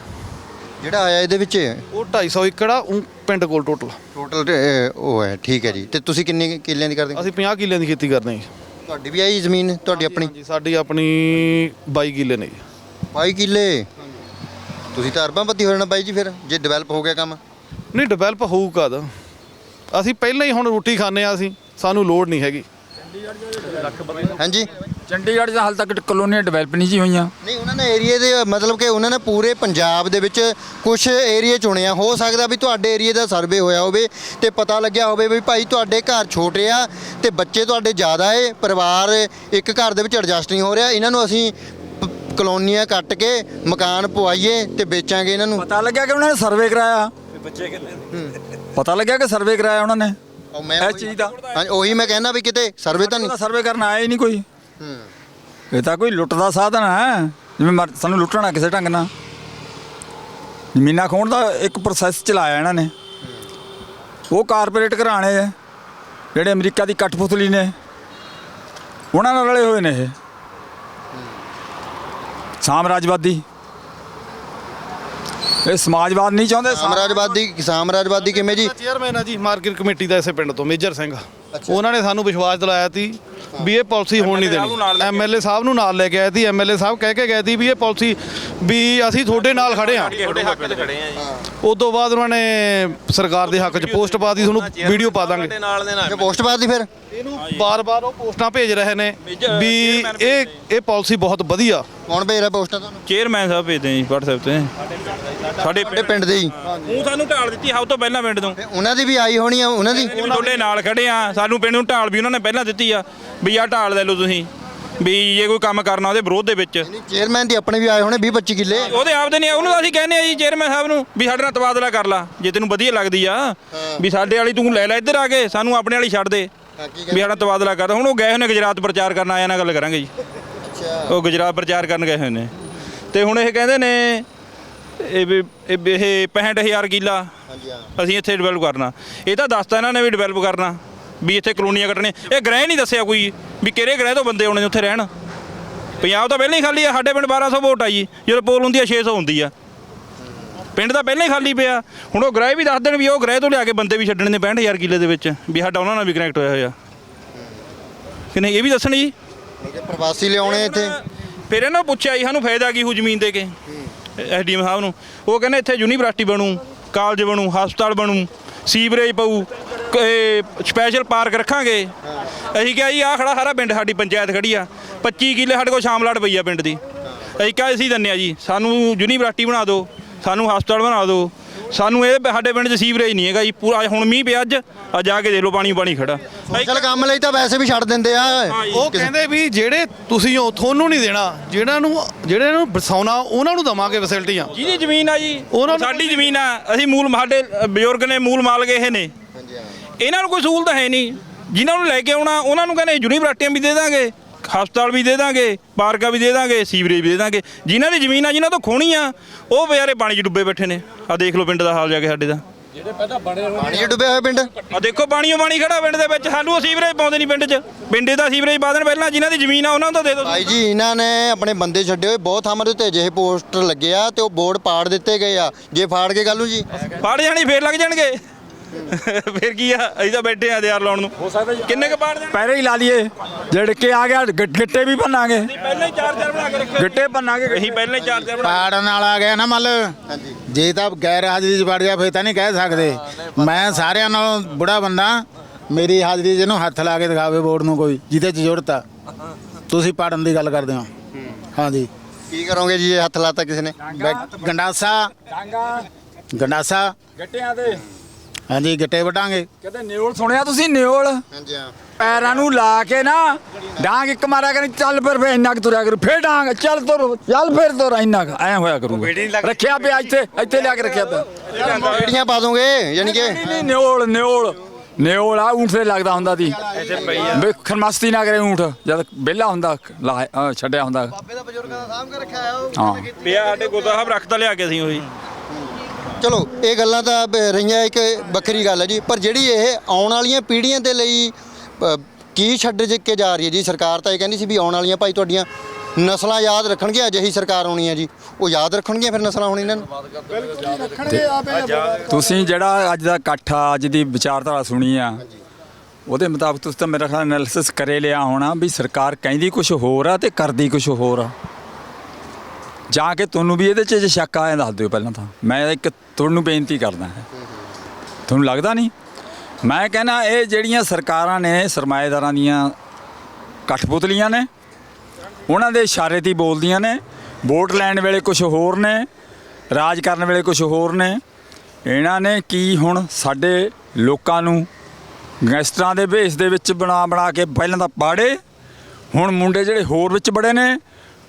ਜਿਹੜਾ ਆਇਆ ਇਹਦੇ ਵਿੱਚ? ਉਹ 250 ਏਕੜ ਆ ਊਂ ਪਿੰਡ ਕੋਲ ਟੋਟਲ ਟੋਟਲ ਉਹ ਹੈ ਠੀਕ ਹੈ ਜੀ। ਤੇ ਤੁਸੀਂ ਕਿੰਨੇ ਕਿੱਲਿਆਂ ਦੀ ਕਰਦੇ ਅਸੀਂ 50 ਕਿੱਲਿਆਂ ਦੀ ਖੇਤੀ ਕਰਦੇ ਹਾਂ ਜੀ। ਤੁਹਾਡੀ ਵੀ ਆਈ ਜ਼ਮੀਨ ਤੁਹਾਡੀ ਆਪਣੀ? ਹਾਂਜੀ ਸਾਡੀ ਆਪਣੀ 22 ਕਿੱਲੇ ਨੇ ਜੀ। 22 ਕਿੱਲੇ? ਤੁਸੀਂ ਤਾਂ ਅਰਬਾਂ ਪਤੀ ਹੋ ਜਾਣਾ ਬਾਈ ਜੀ ਫਿਰ ਜੇ ਡਿਵੈਲਪ ਹੋ ਗਿਆ ਕੰਮ। ਨਹੀਂ ਡਿਵੈਲਪ ਹੋਊ ਕਦ? ਅਸੀਂ ਪਹਿਲਾਂ ਹੀ ਹੁਣ ਰੋਟੀ ਖਾਂਦੇ ਆ ਅਸੀਂ ਸਾਨੂੰ ਲੋੜ ਨਹੀਂ ਹੈਗੀ। ਹਾਂਜੀ? ਚੰਡੀਗੜ੍ਹ 'ਚ ਹਾਲ ਤੱਕ ਕਲੋਨੀਆਂ ਡਿਵੈਲਪ ਨਹੀਂ ਜੀ ਹੋਈਆਂ। ਨਹੀਂ ਉਹਨਾਂ ਨੇ ਏਰੀਏ ਦੇ ਮਤਲਬ ਕਿ ਉਹਨਾਂ ਨੇ ਪੂਰੇ ਪੰਜਾਬ ਦੇ ਵਿੱਚ ਕੁਝ ਏਰੀਏ ਚੁਣਿਆ। ਹੋ ਸਕਦਾ ਵੀ ਤੁਹਾਡੇ ਏਰੀਏ ਦਾ ਸਰਵੇ ਹੋਇਆ ਹੋਵੇ ਤੇ ਪਤਾ ਲੱਗਿਆ ਹੋਵੇ ਵੀ ਭਾਈ ਤੁਹਾਡੇ ਘਰ ਛੋਟੇ ਆ ਤੇ ਬੱਚੇ ਤੁਹਾਡੇ ਜ਼ਿਆਦਾ ਏ ਪਰਿਵਾਰ ਇੱਕ ਘਰ ਦੇ ਵਿੱਚ ਐਡਜਸਟ ਨਹੀਂ ਹੋ ਰਿਹਾ। ਇਹਨਾਂ ਨੂੰ ਅਸੀਂ ਪ- ਕਲੋਨੀਆਂ ਕੱਟ ਕੇ ਮਕਾਨ ਪਵਾਈਏ ਤੇ ਵੇਚਾਂਗੇ ਇਹਨਾਂ ਨੂੰ। ਪਤਾ ਲੱਗਿਆ ਕਿ ਉਹਨਾਂ ਨੇ ਸਰਵੇ ਕਰਾਇਆ? ਪਤਾ ਲੱਗਿਆ ਕਿ ਸਰਵੇ ਕਰਾਇਆ ਉਹਨਾਂ ਨੇ? ਉਹ ਮੈਂ ਇਹ ਚੀਜ਼ ਦਾ? ਹਾਂਜੀ ਉਹੀ ਮੈਂ ਕਹਿੰਦਾ ਵੀ ਕਿਤੇ ਸਰਵੇ ਤਾਂ ਨਹੀਂ। ਸਰਵੇ ਕਰਨ ਆਇਆ ਹੀ ਨਹੀਂ ਕੋਈ। ਇਹ ਤਾਂ ਕੋਈ ਲੁੱਟ ਦਾ ਸਾਧਨ ਹੈ। ਜਿਵੇਂ ਮਰ- ਸਾਨੂੰ ਲੁੱਟਣਾ ਕਿਸੇ ਢੰਗ ਨਾਲ। ਜ਼ਮੀਨਾਂ ਖੋਣ ਦਾ ਇੱਕ ਪ੍ਰੋਸੈਸ ਚਲਾਇਆ ਇਹਨਾਂ ਨੇ। ਉਹ ਕਾਰਪੋਰੇਟ ਘਰਾਣੇ ਆ ਜਿਹੜੇ ਅਮਰੀਕਾ ਦੀ ਕਠਪੁਤਲੀ ਨੇ। ਉਹਨਾਂ ਨਾਲ ਰਲੇ ਹੋਏ ਨੇ ਇਹ। ਸਾਮਰਾਜਵਾਦੀ। ਇਹ ਸਮਾਜਵਾਦ ਨਹੀਂ ਚਾਹੁੰਦੇ। ਸਾਮਰਾਜਵਾਦੀ ਸਾਮਰਾਜਵਾਦੀ ਕਿਵੇਂ ਜੀ? ਚੇਅਰਮੈਨ ਆ ਜੀ ਮਾਰਕੀਟ ਕਮੇਟੀ ਦਾ ਇਸੇ ਪਿੰਡ ਤੋਂ ਮੇਜਰ ਸਿੰਘ। ਉਹਨਾਂ ਨੇ ਸਾਨੂੰ ਵਿਸ਼ਵਾਸ ਦਿਲਾਇਆ ਸੀ ਵੀ ਇਹ ਪਾਲਿਸੀ ਹੋਣ ਨਹੀਂ ਦੇਣੀ। ਐਮਐਲਏ ਸਾਹਿਬ ਨੂੰ ਨਾਲ ਲੈ ਕੇ ਆਏ ਸੀ। ਐਮਐਲਏ ਸਾਹਿਬ ਕਹਿ ਕੇ ਗਏ ਸੀ ਵੀ ਇਹ ਪਾਲਿਸੀ ਵੀ ਅਸੀਂ ਤੁਹਾਡੇ ਨਾਲ ਖੜੇ ਆ ਤੁਹਾਡੇ ਹੱਕ 'ਚ ਖੜੇ ਆ ਜੀ। ਉਸ ਤੋਂ ਬਾਅਦ ਉਹਨਾਂ ਨੇ ਸਰਕਾਰ ਦੇ ਹੱਕ 'ਚ ਪੋਸਟ ਪਾ ਦਿੱਤੀ ਤੁਹਾਨੂੰ ਵੀਡੀਓ ਪਾ ਦਾਂਗੇ। ਜੇ ਪੋਸਟ ਪਾਤੀ ਫਿਰ? ਇਹਨੂੰ ਬਾਰ-ਬਾਰ ਉਹ ਪੋਸਟਾਂ ਭੇਜ ਰਹੇ ਨੇ ਵੀ ਇਹ ਇਹ ਪਾਲਿਸੀ ਬਹੁਤ ਵਧੀਆ। ਕੌਣ ਭੇਜ ਰਿਹਾ ਪੋਸਟਾਂ ਤੁਹਾਨੂੰ? ਚੇਅਰਮੈਨ ਸਾਹਿਬ ਭੇਜਦੇ ਜੀ WhatsApp ਤੇ। ਸਾਡੇ ਪਿੰਡ ਦੇ ਹੀ। ਉਹ ਸਾਨੂੰ ਢਾਲ ਦਿੱਤੀ ਹਫ ਤੋਂ ਪਹਿਲਾਂ ਪਿੰਡ ਤੋਂ। ਤੇ ਉਹਨਾਂ ਦੀ ਵੀ ਆਈ ਹੋਣੀ ਆ ਉਹਨਾਂ ਦੀ ਵੀ ਤੁਹਾਡੇ ਨਾਲ ਖੜੇ ਆ। ਸਾਨੂੰ ਪਿੰਡ ਨੂੰ ਢਾਲ ਵੀ ਉਹਨਾਂ ਨੇ ਪਹਿਲਾਂ ਦਿੱਤੀ ਆ। ਵੀ ਆਹ ਢਾਲ ਲੈ ਲਓ ਤੁਸੀਂ। ਵੀ ਜੇ ਕੋਈ ਕੰਮ ਕਰਨਾ ਉਹਦੇ ਵਿਰੋਧ ਦੇ ਵਿੱਚ। ਚੇਅਰਮੈਨ ਦੀ ਆਪਣੇ ਵੀ ਆਏ ਹੋਣੇ 20 25 ਕਿੱਲੇ। ਉਹਦੇ ਆਪਦੇ ਨਹੀਂ ਉਹਨੂੰ ਅਸੀਂ ਕਹਿੰਦੇ ਆ ਜੀ ਚੇਅਰਮੈਨ ਸਾਹਿਬ ਨੂੰ ਵੀ ਸਾਡੇ ਨਾਲ ਤਬਾਦਲਾ ਕਰ ਲਾ ਜੇ ਤੈਨੂੰ ਵਧੀਆ ਲੱਗਦੀ ਆ। ਵੀ ਸਾਡੇ ਵਾਲੀ ਤੂੰ ਲੈ ਲੈ ਇੱਧਰ ਆ ਕੇ ਸਾਨੂੰ ਆਪਣੇ ਵਾਲੀ ਛੱਡ ਦੇ। ਵੀ ਸਾਡਾ ਤਬਾਦਲਾ ਕਰ ਹੁਣ ਉਹ ਗਏ ਨੇ ਗੁਜਰਾਤ ਪ੍ਰਚਾਰ ਕਰਨ ਆਇਆ ਨਾਲ ਗੱਲ ਕਰਾਂਗੇ ਜੀ। ਉਹ ਗੁਜਰਾਤ ਪ੍ਰਚਾਰ ਕਰਨ ਗਏ ਹੋਏ ਨੇ। ਤੇ ਹੁਣ ਇਹ ਕਹਿੰਦੇ ਨੇ ਇਹ ਵੀ ਇਹ ਵੀ ਇਹ 65000 ਕਿੱਲਾ ਅਸੀਂ ਇੱਥੇ ਡਿਵੈਲਪ ਕਰਨਾ। ਇਹ ਤਾਂ ਦੱਸਤਾ ਇਹਨਾਂ ਨੇ ਵੀ ਡਿਵੈਲਪ ਕਰਨਾ। ਵੀ ਇੱਥੇ ਕਲੋਨੀਆਂ ਕੱਟਣੇ ਇਹ ਗ੍ਰਹਿ ਨਹੀਂ ਦੱਸਿਆ ਕੋਈ ਵੀ ਕਿਹੜੇ ਗ੍ਰਹਿ ਤੋਂ ਬੰਦੇ ਆਉਣੇ ਨੇ ਉੱਥੇ ਰਹਿਣ। ਪੰਜਾਬ ਤਾਂ ਪਹਿਲਾਂ ਹੀ ਖਾਲੀ ਆ ਸਾਡੇ ਪਿੰਡ 1200 ਵੋਟ ਆ ਜੀ। ਜਦੋਂ ਪੋਲ ਹੁੰਦੀ ਆ 600 ਹੁੰਦੀ ਆ। ਪਿੰਡ ਤਾਂ ਪਹਿਲਾਂ ਹੀ ਖਾਲੀ ਪਿਆ। ਹੁਣ ਉਹ ਗ੍ਰਹਿ ਵੀ ਦੱਸ ਦੇਣ ਵੀ ਉਹ ਗ੍ਰਹਿ ਤੋਂ ਲਿਆ ਕੇ ਬੰਦੇ ਵੀ ਛੱਡਣੇ ਨੇ 65000 ਕਿੱਲੇ ਦੇ ਵਿੱਚ। ਵੀ ਸਾਡਾ ਉਹਨਾਂ ਨਾਲ ਵੀ ਕਨੈਕਟ ਹੋਇਆ ਹੋਇਆ। ਕਿ ਨਹੀਂ ਇਹ ਵੀ ਦੱਸਣ ਜੀ। ਪ੍ਰਵਾਸੀ ਲਿਆਉਣੇ ਇੱਥੇ। ਫਿਰ ਇਹਨਾਂ ਨੂੰ ਪੁੱਛਿਆ ਜੀ ਸਾਨੂੰ ਫਾਇਦਾ ਕੀ ਹੋ ਜ਼ਮੀਨ ਦੇ ਕੇ? ਐਸਡੀਐਮ ਸਾਹਿਬ ਨੂੰ। ਉਹ ਕਹਿੰਦੇ ਇੱਥੇ ਯੂਨੀਵਰਸਿਟੀ ਬਣੂ ਕਾਲਜ ਬਣੂ ਹਸਪਤਾਲ ਬਣੂ। ਸੀਵਰੇਜ ਪਊ ਸਪੈਸ਼ਲ ਪਾਰਕ ਰੱਖਾਂਗੇ। ਅਸੀਂ ਕਿਹਾ ਜੀ, ਆਹ ਖੜਾ ਸਾਰਾ ਪਿੰਡ, ਸਾਡੀ ਪੰਚਾਇਤ ਖੜੀ ਆ। 25 ਕਿੱਲੇ ਸਾਡੇ ਕੋਲ ਸ਼ਾਮਲਾਟ ਪਈ ਆ ਪਿੰਡ ਦੀ। ਅਸੀਂ ਕਿਹਾ, ਅਸੀਂ ਦਿੰਨੇ ਆ ਜੀ, ਸਾਨੂੰ ਯੂਨੀਵਰਸਿਟੀ ਬਣਾ ਦਿਓ, ਸਾਨੂੰ ਹਸਪਤਾਲ ਬਣਾ ਦਿਓ। ਸਾਨੂੰ ਇਹ ਸਾਡੇ ਪਿੰਡ 'ਚ ਸੀਵਰੇਜ ਨਹੀਂ ਹੈਗਾ ਜੀ ਪੂਰਾ ਹੁਣ ਮੀਂਹ ਪਿਆ ਅੱਜ ਆ ਜਾ ਕੇ ਦੇਖ ਲਓ ਪਾਣੀ ਪਾਣੀ ਖੜਾ। ਸੋਸ਼ਲ ਕੰਮ ਲਈ ਤਾਂ ਵੈਸੇ ਵੀ ਛੱਡ ਦਿੰਦੇ ਆ। ਉਹ ਕਹਿੰਦੇ ਵੀ ਜਿਹੜੇ ਤੁਸੀਂ ਹੋ ਤੁਹਾਨੂੰ ਨਹੀਂ ਦੇਣਾ ਜਿਹੜਾ ਨੂੰ ਜਿਹੜੇ ਨੂੰ ਬਸਾਉਣਾ ਉਹਨਾਂ ਨੂੰ ਦਵਾਂਗੇ ਫੈਸਿਲਿਟੀਆਂ ਜਿਹਦੀ ਜ਼ਮੀਨ ਆ ਜੀ ਉਹਨਾਂ ਨੂੰ ਸਾਡੀ ਜ਼ਮੀਨ ਆ ਅਸੀਂ ਮੂਲ ਸਾਡੇ ਬਜ਼ੁਰਗ ਨੇ ਮੂਲ ਮਾਲਕ ਇਹ ਨੇ। ਇਹਨਾਂ ਨੂੰ ਕੋਈ ਸਹੂਲਤ ਹੈ ਨਹੀਂ। ਜਿਨ੍ਹਾਂ ਨੂੰ ਲੈ ਕੇ ਆਉਣਾ ਉਹਨਾਂ ਨੂੰ ਕਹਿੰਦੇ ਯੂਨੀਵਰਸਿਟੀਆਂ ਵੀ ਦੇ ਦਾਂਗੇ। ਹਸਪਤਾਲ ਵੀ ਦੇ ਦਾਂਗੇ ਪਾਰਕਾਂ ਵੀ ਦੇ ਦਾਂਗੇ ਸੀਵਰੇਜ ਵੀ ਦੇ ਦਾਂਗੇ। ਜਿਨ੍ਹਾਂ ਦੀ ਜ਼ਮੀਨ ਆ ਜਿਨ੍ਹਾਂ ਤੋਂ ਖੋਣੀ ਆ ਉਹ ਵਿਚਾਰੇ ਪਾਣੀ 'ਚ ਡੁੱਬੇ ਬੈਠੇ ਨੇ। ਆ ਦੇਖ ਲਓ ਪਿੰਡ ਦਾ ਹਾਲ ਜਾ ਕੇ ਸਾਡੇ ਦਾ। ਪਾਣੀ 'ਚ ਡੁੱਬਿਆ ਹੋਇਆ ਪਿੰਡ? ਆ ਦੇਖੋ ਪਾਣੀਓ ਪਾਣੀ ਖੜਾ ਪਿੰਡ ਦੇ ਵਿੱਚ। ਸਾਨੂੰ ਸੀਵਰੇਜ ਪਾਉਂਦੇ ਨਹੀਂ ਪਿੰਡ 'ਚ। ਪਿੰਡੇ ਦਾ ਸੀਵਰੇਜ ਪਾ ਦੇਣ ਪਹਿਲਾਂ ਜਿਨ੍ਹਾਂ ਦੀ ਜ਼ਮੀਨ ਆ ਉਹਨਾਂ ਨੂੰ ਤਾਂ ਦੇ ਦਿਓ। ਭਾਈ ਜੀ ਇਹਨਾਂ ਨੇ ਆਪਣੇ ਬੰਦੇ ਛੱਡੇ ਹੋਏ ਬਹੁਤ ਥਾਵਾਂ ਦੇ ਉੱਤੇ ਅਜਿਹੇ ਪੋਸਟਰ ਲੱਗੇ ਆ ਤੇ ਉਹ ਬੋਰਡ ਪਾੜ ਦਿੱਤੇ ਗਏ ਆ। ਜੇ ਫਾੜ ਕੇ ਗੱਲ ਨੂੰ ਜੀ। ਫੜ ਜਾਣੀ ਫੇਰ ਲੱਗ ਜਾਣਗੇ। (laughs) ਫਿਰ ਕੀ ਆ? ਅਸੀਂ ਤਾਂ ਬੈਠੇ ਆ ਹਥਿਆਰ ਲਾਉਣ ਨੂੰ। ਹੋ ਸਕਦਾ ਕਿੰਨੇ ਕ ਪਾੜ ਦੇਣ ਪੈਰੇ ਹੀ ਲਾ ਲਈਏ। ਜੜ ਕੇ ਆ ਗਿਆ ਗ- ਗਿੱਟੇ ਵੀ ਭੰਨਾਂਗੇ। ਪਹਿਲਾਂ ਹੀ ਚਾਰ ਚਾਰ ਬਣਾ ਕੇ ਰੱਖੇ ਗਿੱਟੇ ਭੰਨਾਂਗੇ ਅਸੀਂ ਪਹਿਲਾਂ ਹੀ ਚਾਰ ਚਾਰ ਬਣਾ ਪਾੜਨ ਵਾਲਾ ਆ ਗਿਆ ਨਾ ਮੱਲ। ਜੇ ਤਾਂ ਗੈਰ ਹਾਜ਼ਰੀ 'ਚ ਵੜ ਗਿਆ ਫੇਰ ਤਾਂ ਨਹੀਂ ਕਹਿ ਸਕਦੇ। ਮੈਂ ਸਾਰਿਆਂ ਨਾਲੋਂ ਬੁੜਾ ਬੰਦਾ। ਮੇਰੀ ਹਾਜ਼ਰੀ 'ਚ ਇਹਨੂੰ ਹੱਥ ਲਾ ਕੇ ਦਿਖਾਵੇ ਬੋਰਡ ਨੂੰ ਕੋਈ ਜਿਹਦੇ 'ਚ ਜ਼ਰੂਰਤ ਆ ਤੁਸੀਂ ਪਾੜਨ ਦੀ ਗੱਲ ਕਰਦੇ ਹੋ। ਹਾਂਜੀ। ਕੀ ਕਰੋਗੇ ਜੀ ਇਹ ਹੱਥ ਲਾਤਾ ਕਿਸੇ ਨੇ? ਗ- ਗੰਡਾਸਾ। ਡਾਂਗਾ। ਗੰਡਾਸਾ। ਗਿੱਟਿਆਂ ਦੇ ਹਾਂਜੀ ਗਿੱਟੇ ਵਟਾਂਗੇ ਕਹਿੰਦੇ ਨਿਓਲ ਸੁਣਿਆ ਤੁਸੀਂ? ਨਿਓਲ? ਹਾਂਜੀ ਹਾਂ। ਪੈਰਾਂ ਨੂੰ ਲਾ ਕੇ ਨਾ ਡਾਂਗ ਇੱਕ ਮਾਰਿਆ ਕਰੀ ਚੱਲ ਫਿਰ ਫੇ ਇੰਨਾ ਕੁ ਤੁਰਿਆ ਕਰੂ। ਫੇਰ ਡਾਂਗ ਚੱਲ ਤੁਰ ਚੱਲ ਫਿਰ ਤੁਰ ਇੰਨਾ ਕੁ। ਐ ਹੋਇਆ ਕਰੂਗਾ। ਰੱਖਿਆ ਪਿਆ ਇੱਥੇ ਇੱਥੇ ਲਿਆ ਕੇ ਰੱਖਿਆ ਪਿਆ। ਕਿਹੜੀਆਂ ਪਾ ਦੋਗੇ ਯਾਨੀ ਕਿ ਨਹੀਂ ਨਿਓਲ ਨਿਓਲ। ਨਿਓਲ ਆ ਊਂਠ ਤੇ ਲੱਗਦਾ ਹੁੰਦਾ ਦੀ ਵੀ ਖਰਮਸਤੀ ਨਾ ਕਰੇ ਊਂਠ ਜਦ ਵਿਹਲਾ ਹੁੰਦਾ ਛੱਡਿਆ ਹੁੰਦਾ। ਬਾਬੇ ਦਾ ਬਜ਼ੁਰਗਾਂ ਦਾ ਸਾਹਮ ਕੇ ਰੱਖਿਆ ਆ ਹਾਂ। ਪਿਆ ਸਾਡੇ ਗੋਦਾ ਸਾਹਿਬ ਰੱਖਤਾ ਲਿਆ ਕੇ ਅਸੀਂ ਉਹੀ। ਚਲੋ ਇਹ ਗੱਲਾਂ ਤਾਂ ਬ- ਰਹੀਆਂ ਇੱਕ ਵੱਖਰੀ ਗੱਲ ਹੈ ਜੀ। ਪਰ ਜਿਹੜੀ ਇਹ ਆਉਣ ਵਾਲੀਆਂ ਪੀੜ੍ਹੀਆਂ ਦੇ ਲਈ ਅ, ਕੀ ਛੱਡ ਜ- ਕੇ ਜਾ ਰਹੀ ਹੈ ਜੀ? ਸਰਕਾਰ ਤਾਂ ਇਹ ਕਹਿੰਦੀ ਸੀ ਵੀ ਆਉਣ ਵਾਲੀਆਂ ਭਾਈ ਤੁਹਾਡੀਆਂ ਨਸਲਾਂ ਯਾਦ ਰੱਖਣਗੇ ਅਜਿਹੀ ਸਰਕਾਰ ਆਉਣੀ ਹੈ ਜੀ। ਉਹ ਯਾਦ ਰੱਖਣਗੀਆਂ ਫਿਰ ਨਸਲਾਂ ਹੁਣ ਇਹਨਾਂ ਨੂੰ? ਤੁਸੀਂ ਜਿਹੜਾ ਅੱਜ ਦਾ ਇਕੱਠ ਆ ਅੱਜ ਦੀ ਵਿਚਾਰਧਾਰਾ ਸੁਣੀ ਆ ਉਹਦੇ ਮੁਤਾਬਕ ਤੁਸੀਂ ਤਾਂ ਮੇਰਾ ਖਿਆਲ ਐਨਾਲਿਸਿਸ ਕਰੇ ਲਿਆ ਹੋਣਾ ਵੀ ਸਰਕਾਰ ਕਹਿੰਦੀ ਕੁਝ ਹੋਰ ਆ ਤੇ ਕਰਦੀ ਕੁਝ ਹੋਰ ਆ। ਜਾਂ ਕਿ ਤੁਹਾਨੂੰ ਵੀ ਇਹਦੇ 'ਚ ਜੇ ਸ਼ੱਕ ਆਇਆ ਦੱਸ ਦਿਓ ਪਹਿਲਾਂ ਤਾਂ। ਮੈਂ ਇੱਕ ਤੁਹਾਨੂੰ ਬੇਨਤੀ ਕਰਦਾ ਹਾਂ। ਤੁਹਾਨੂੰ ਲੱਗਦਾ ਨਹੀਂ? ਮੈਂ ਕਹਿੰਦਾ ਇਹ ਜਿਹੜੀਆਂ ਸਰਕਾਰਾਂ ਨੇ, ਸਰਮਾਏਦਾਰਾਂ ਦੀਆਂ ਕਠਪੁਤਲੀਆਂ ਨੇ, ਉਹਨਾਂ ਦੇ ਇਸ਼ਾਰੇ ਤੇ ਬੋਲਦੀਆਂ ਨੇ, ਵੋਟ ਲੈਣ ਵੇਲੇ ਕੁਝ ਹੋਰ ਨੇ, ਰਾਜ ਕਰਨ ਵੇਲੇ ਕੁਝ ਹੋਰ ਨੇ। ਇਹਨਾਂ ਨੇ ਕੀ ਹੁਣ ਸਾਡੇ ਲੋਕਾਂ ਨੂੰ ਗੈਂਗਸਟਰਾਂ ਦੇ ਭੇਸ ਦੇ ਵਿੱਚ ਬਣਾ ਬਣਾ ਕੇ ਪਹਿਲਾਂ ਤਾਂ ਪਾੜੇ, ਹੁਣ ਮੁੰਡੇ ਜਿਹੜੇ ਹੋਰ ਵਿੱਚ ਬੜੇ ਨੇ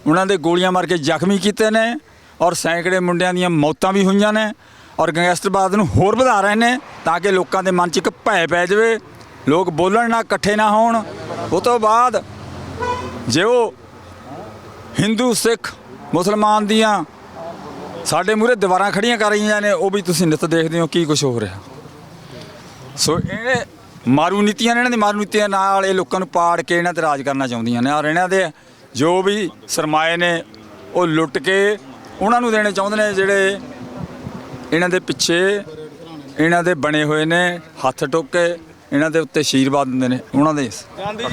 ਉਹਨਾਂ ਦੇ ਗੋਲੀਆਂ ਮਾਰ ਕੇ ਜ਼ਖਮੀ ਕੀਤੇ ਨੇ ਔਰ ਸੈਂਕੜੇ ਮੁੰਡਿਆਂ ਦੀਆਂ ਮੌਤਾਂ ਵੀ ਹੋਈਆਂ ਨੇ ਔਰ ਗੈਂਗਸਟਰਵਾਦ ਨੂੰ ਹੋਰ ਵਧਾ ਰਹੇ ਨੇ ਤਾਂ ਕਿ ਲੋਕਾਂ ਦੇ ਮਨ 'ਚ ਇੱਕ ਭੈ ਪੈ ਜਾਵੇ। ਲੋਕ ਬੋਲਣ ਨਾ, ਇਕੱਠੇ ਨਾ ਹੋਣ। ਉਹ ਤੋਂ ਬਾਅਦ ਜੇ ਉਹ ਹਿੰਦੂ, ਸਿੱਖ, ਮੁਸਲਮਾਨ ਦੀਆਂ ਸਾਡੇ ਮੂਹਰੇ ਦੀਵਾਰਾਂ ਖੜੀਆਂ ਕਰ ਰਹੀਆਂ ਨੇ, ਉਹ ਵੀ ਤੁਸੀਂ ਨਿਤ ਦੇਖਦੇ ਹੋ ਕੀ ਕੁਝ ਹੋ ਰਿਹਾ। ਸੋ ਇਹ ਮਾਰੂ ਨੀਤੀਆਂ ਨੇ, ਇਹਨਾਂ ਦੀ ਮਾਰੂ ਨੀਤੀਆਂ ਨਾਲ ਇਹ ਲੋਕਾਂ ਨੂੰ ਪਾੜ ਕੇ ਇਹਨਾਂ ਤੇ ਰਾਜ ਕਰਨਾ ਚਾਹੁੰਦੀਆਂ ਨੇ। ਔਰ ਇਹਨਾਂ ਦੇ ਜੋ ਵੀ ਸਰਮਾਏ ਨੇ, ਉਹ ਲੁੱਟ ਕੇ ਉਹਨਾਂ ਨੂੰ ਦੇਣੇ ਚਾਹੁੰਦੇ ਨੇ ਜਿਹੜੇ ਇਹਨਾਂ ਦੇ ਪਿੱਛੇ, ਇਹਨਾਂ ਦੇ ਬਣੇ ਹੋਏ ਨੇ, ਹੱਥ ਟੁੱਕ। ਇਹਨਾਂ ਦੇ ਉੱਤੇ ਆਸ਼ੀਰਵਾਦ ਦਿੰਦੇ ਨੇ ਉਹਨਾਂ ਦੇ।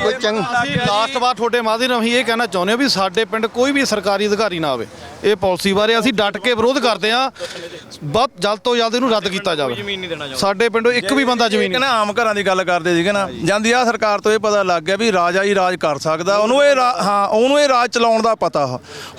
ਕੋਈ ਚੰਗ ਅਸੀਂ ਲਾਸਟ ਵਾਰ ਤੁਹਾਡੇ ਮਾਧਿਅਮ ਰਾਹੀਂ ਇਹ ਕਹਿਣਾ ਚਾਹੁੰਦੇ ਹਾਂ ਵੀ ਸਾਡੇ ਪਿੰਡ ਕੋਈ ਵੀ ਸਰਕਾਰੀ ਅਧਿਕਾਰੀ ਨਾ ਆਵੇ। ਇਹ ਪਾਲਿਸੀ ਬਾਰੇ ਅਸੀਂ ਡਟ ਕੇ ਵਿਰੋਧ ਕਰਦੇ ਹਾਂ। ਬਹੁਤ ਜਲਦ ਤੋਂ ਜਲਦ ਇਹਨੂੰ ਰੱਦ ਕੀਤਾ ਜਾਵੇ। ਸਾਡੇ ਪਿੰਡੋਂ ਇੱਕ ਵੀ ਬੰਦਾ ਜ਼ਮੀਨ ਨਹੀਂ। ਨਾ ਆਮ ਘਰਾਂ ਦੀ ਗੱਲ ਕਰਦੇ ਸੀਗੇ ਨਾ ਜਾਂਦੀ ਆ ਸਰਕਾਰ ਤੋਂ ਇਹ ਪਤਾ ਲੱਗ ਗਿਆ ਵੀ ਰਾਜਾ ਹੀ ਰਾਜ ਕਰ ਸਕਦਾ। ਉਹਨੂੰ ਇਹ ਹਾਂ ਉਹਨੂੰ ਇਹ ਰਾਜ ਚਲਾਉਣ ਦਾ ਪਤਾ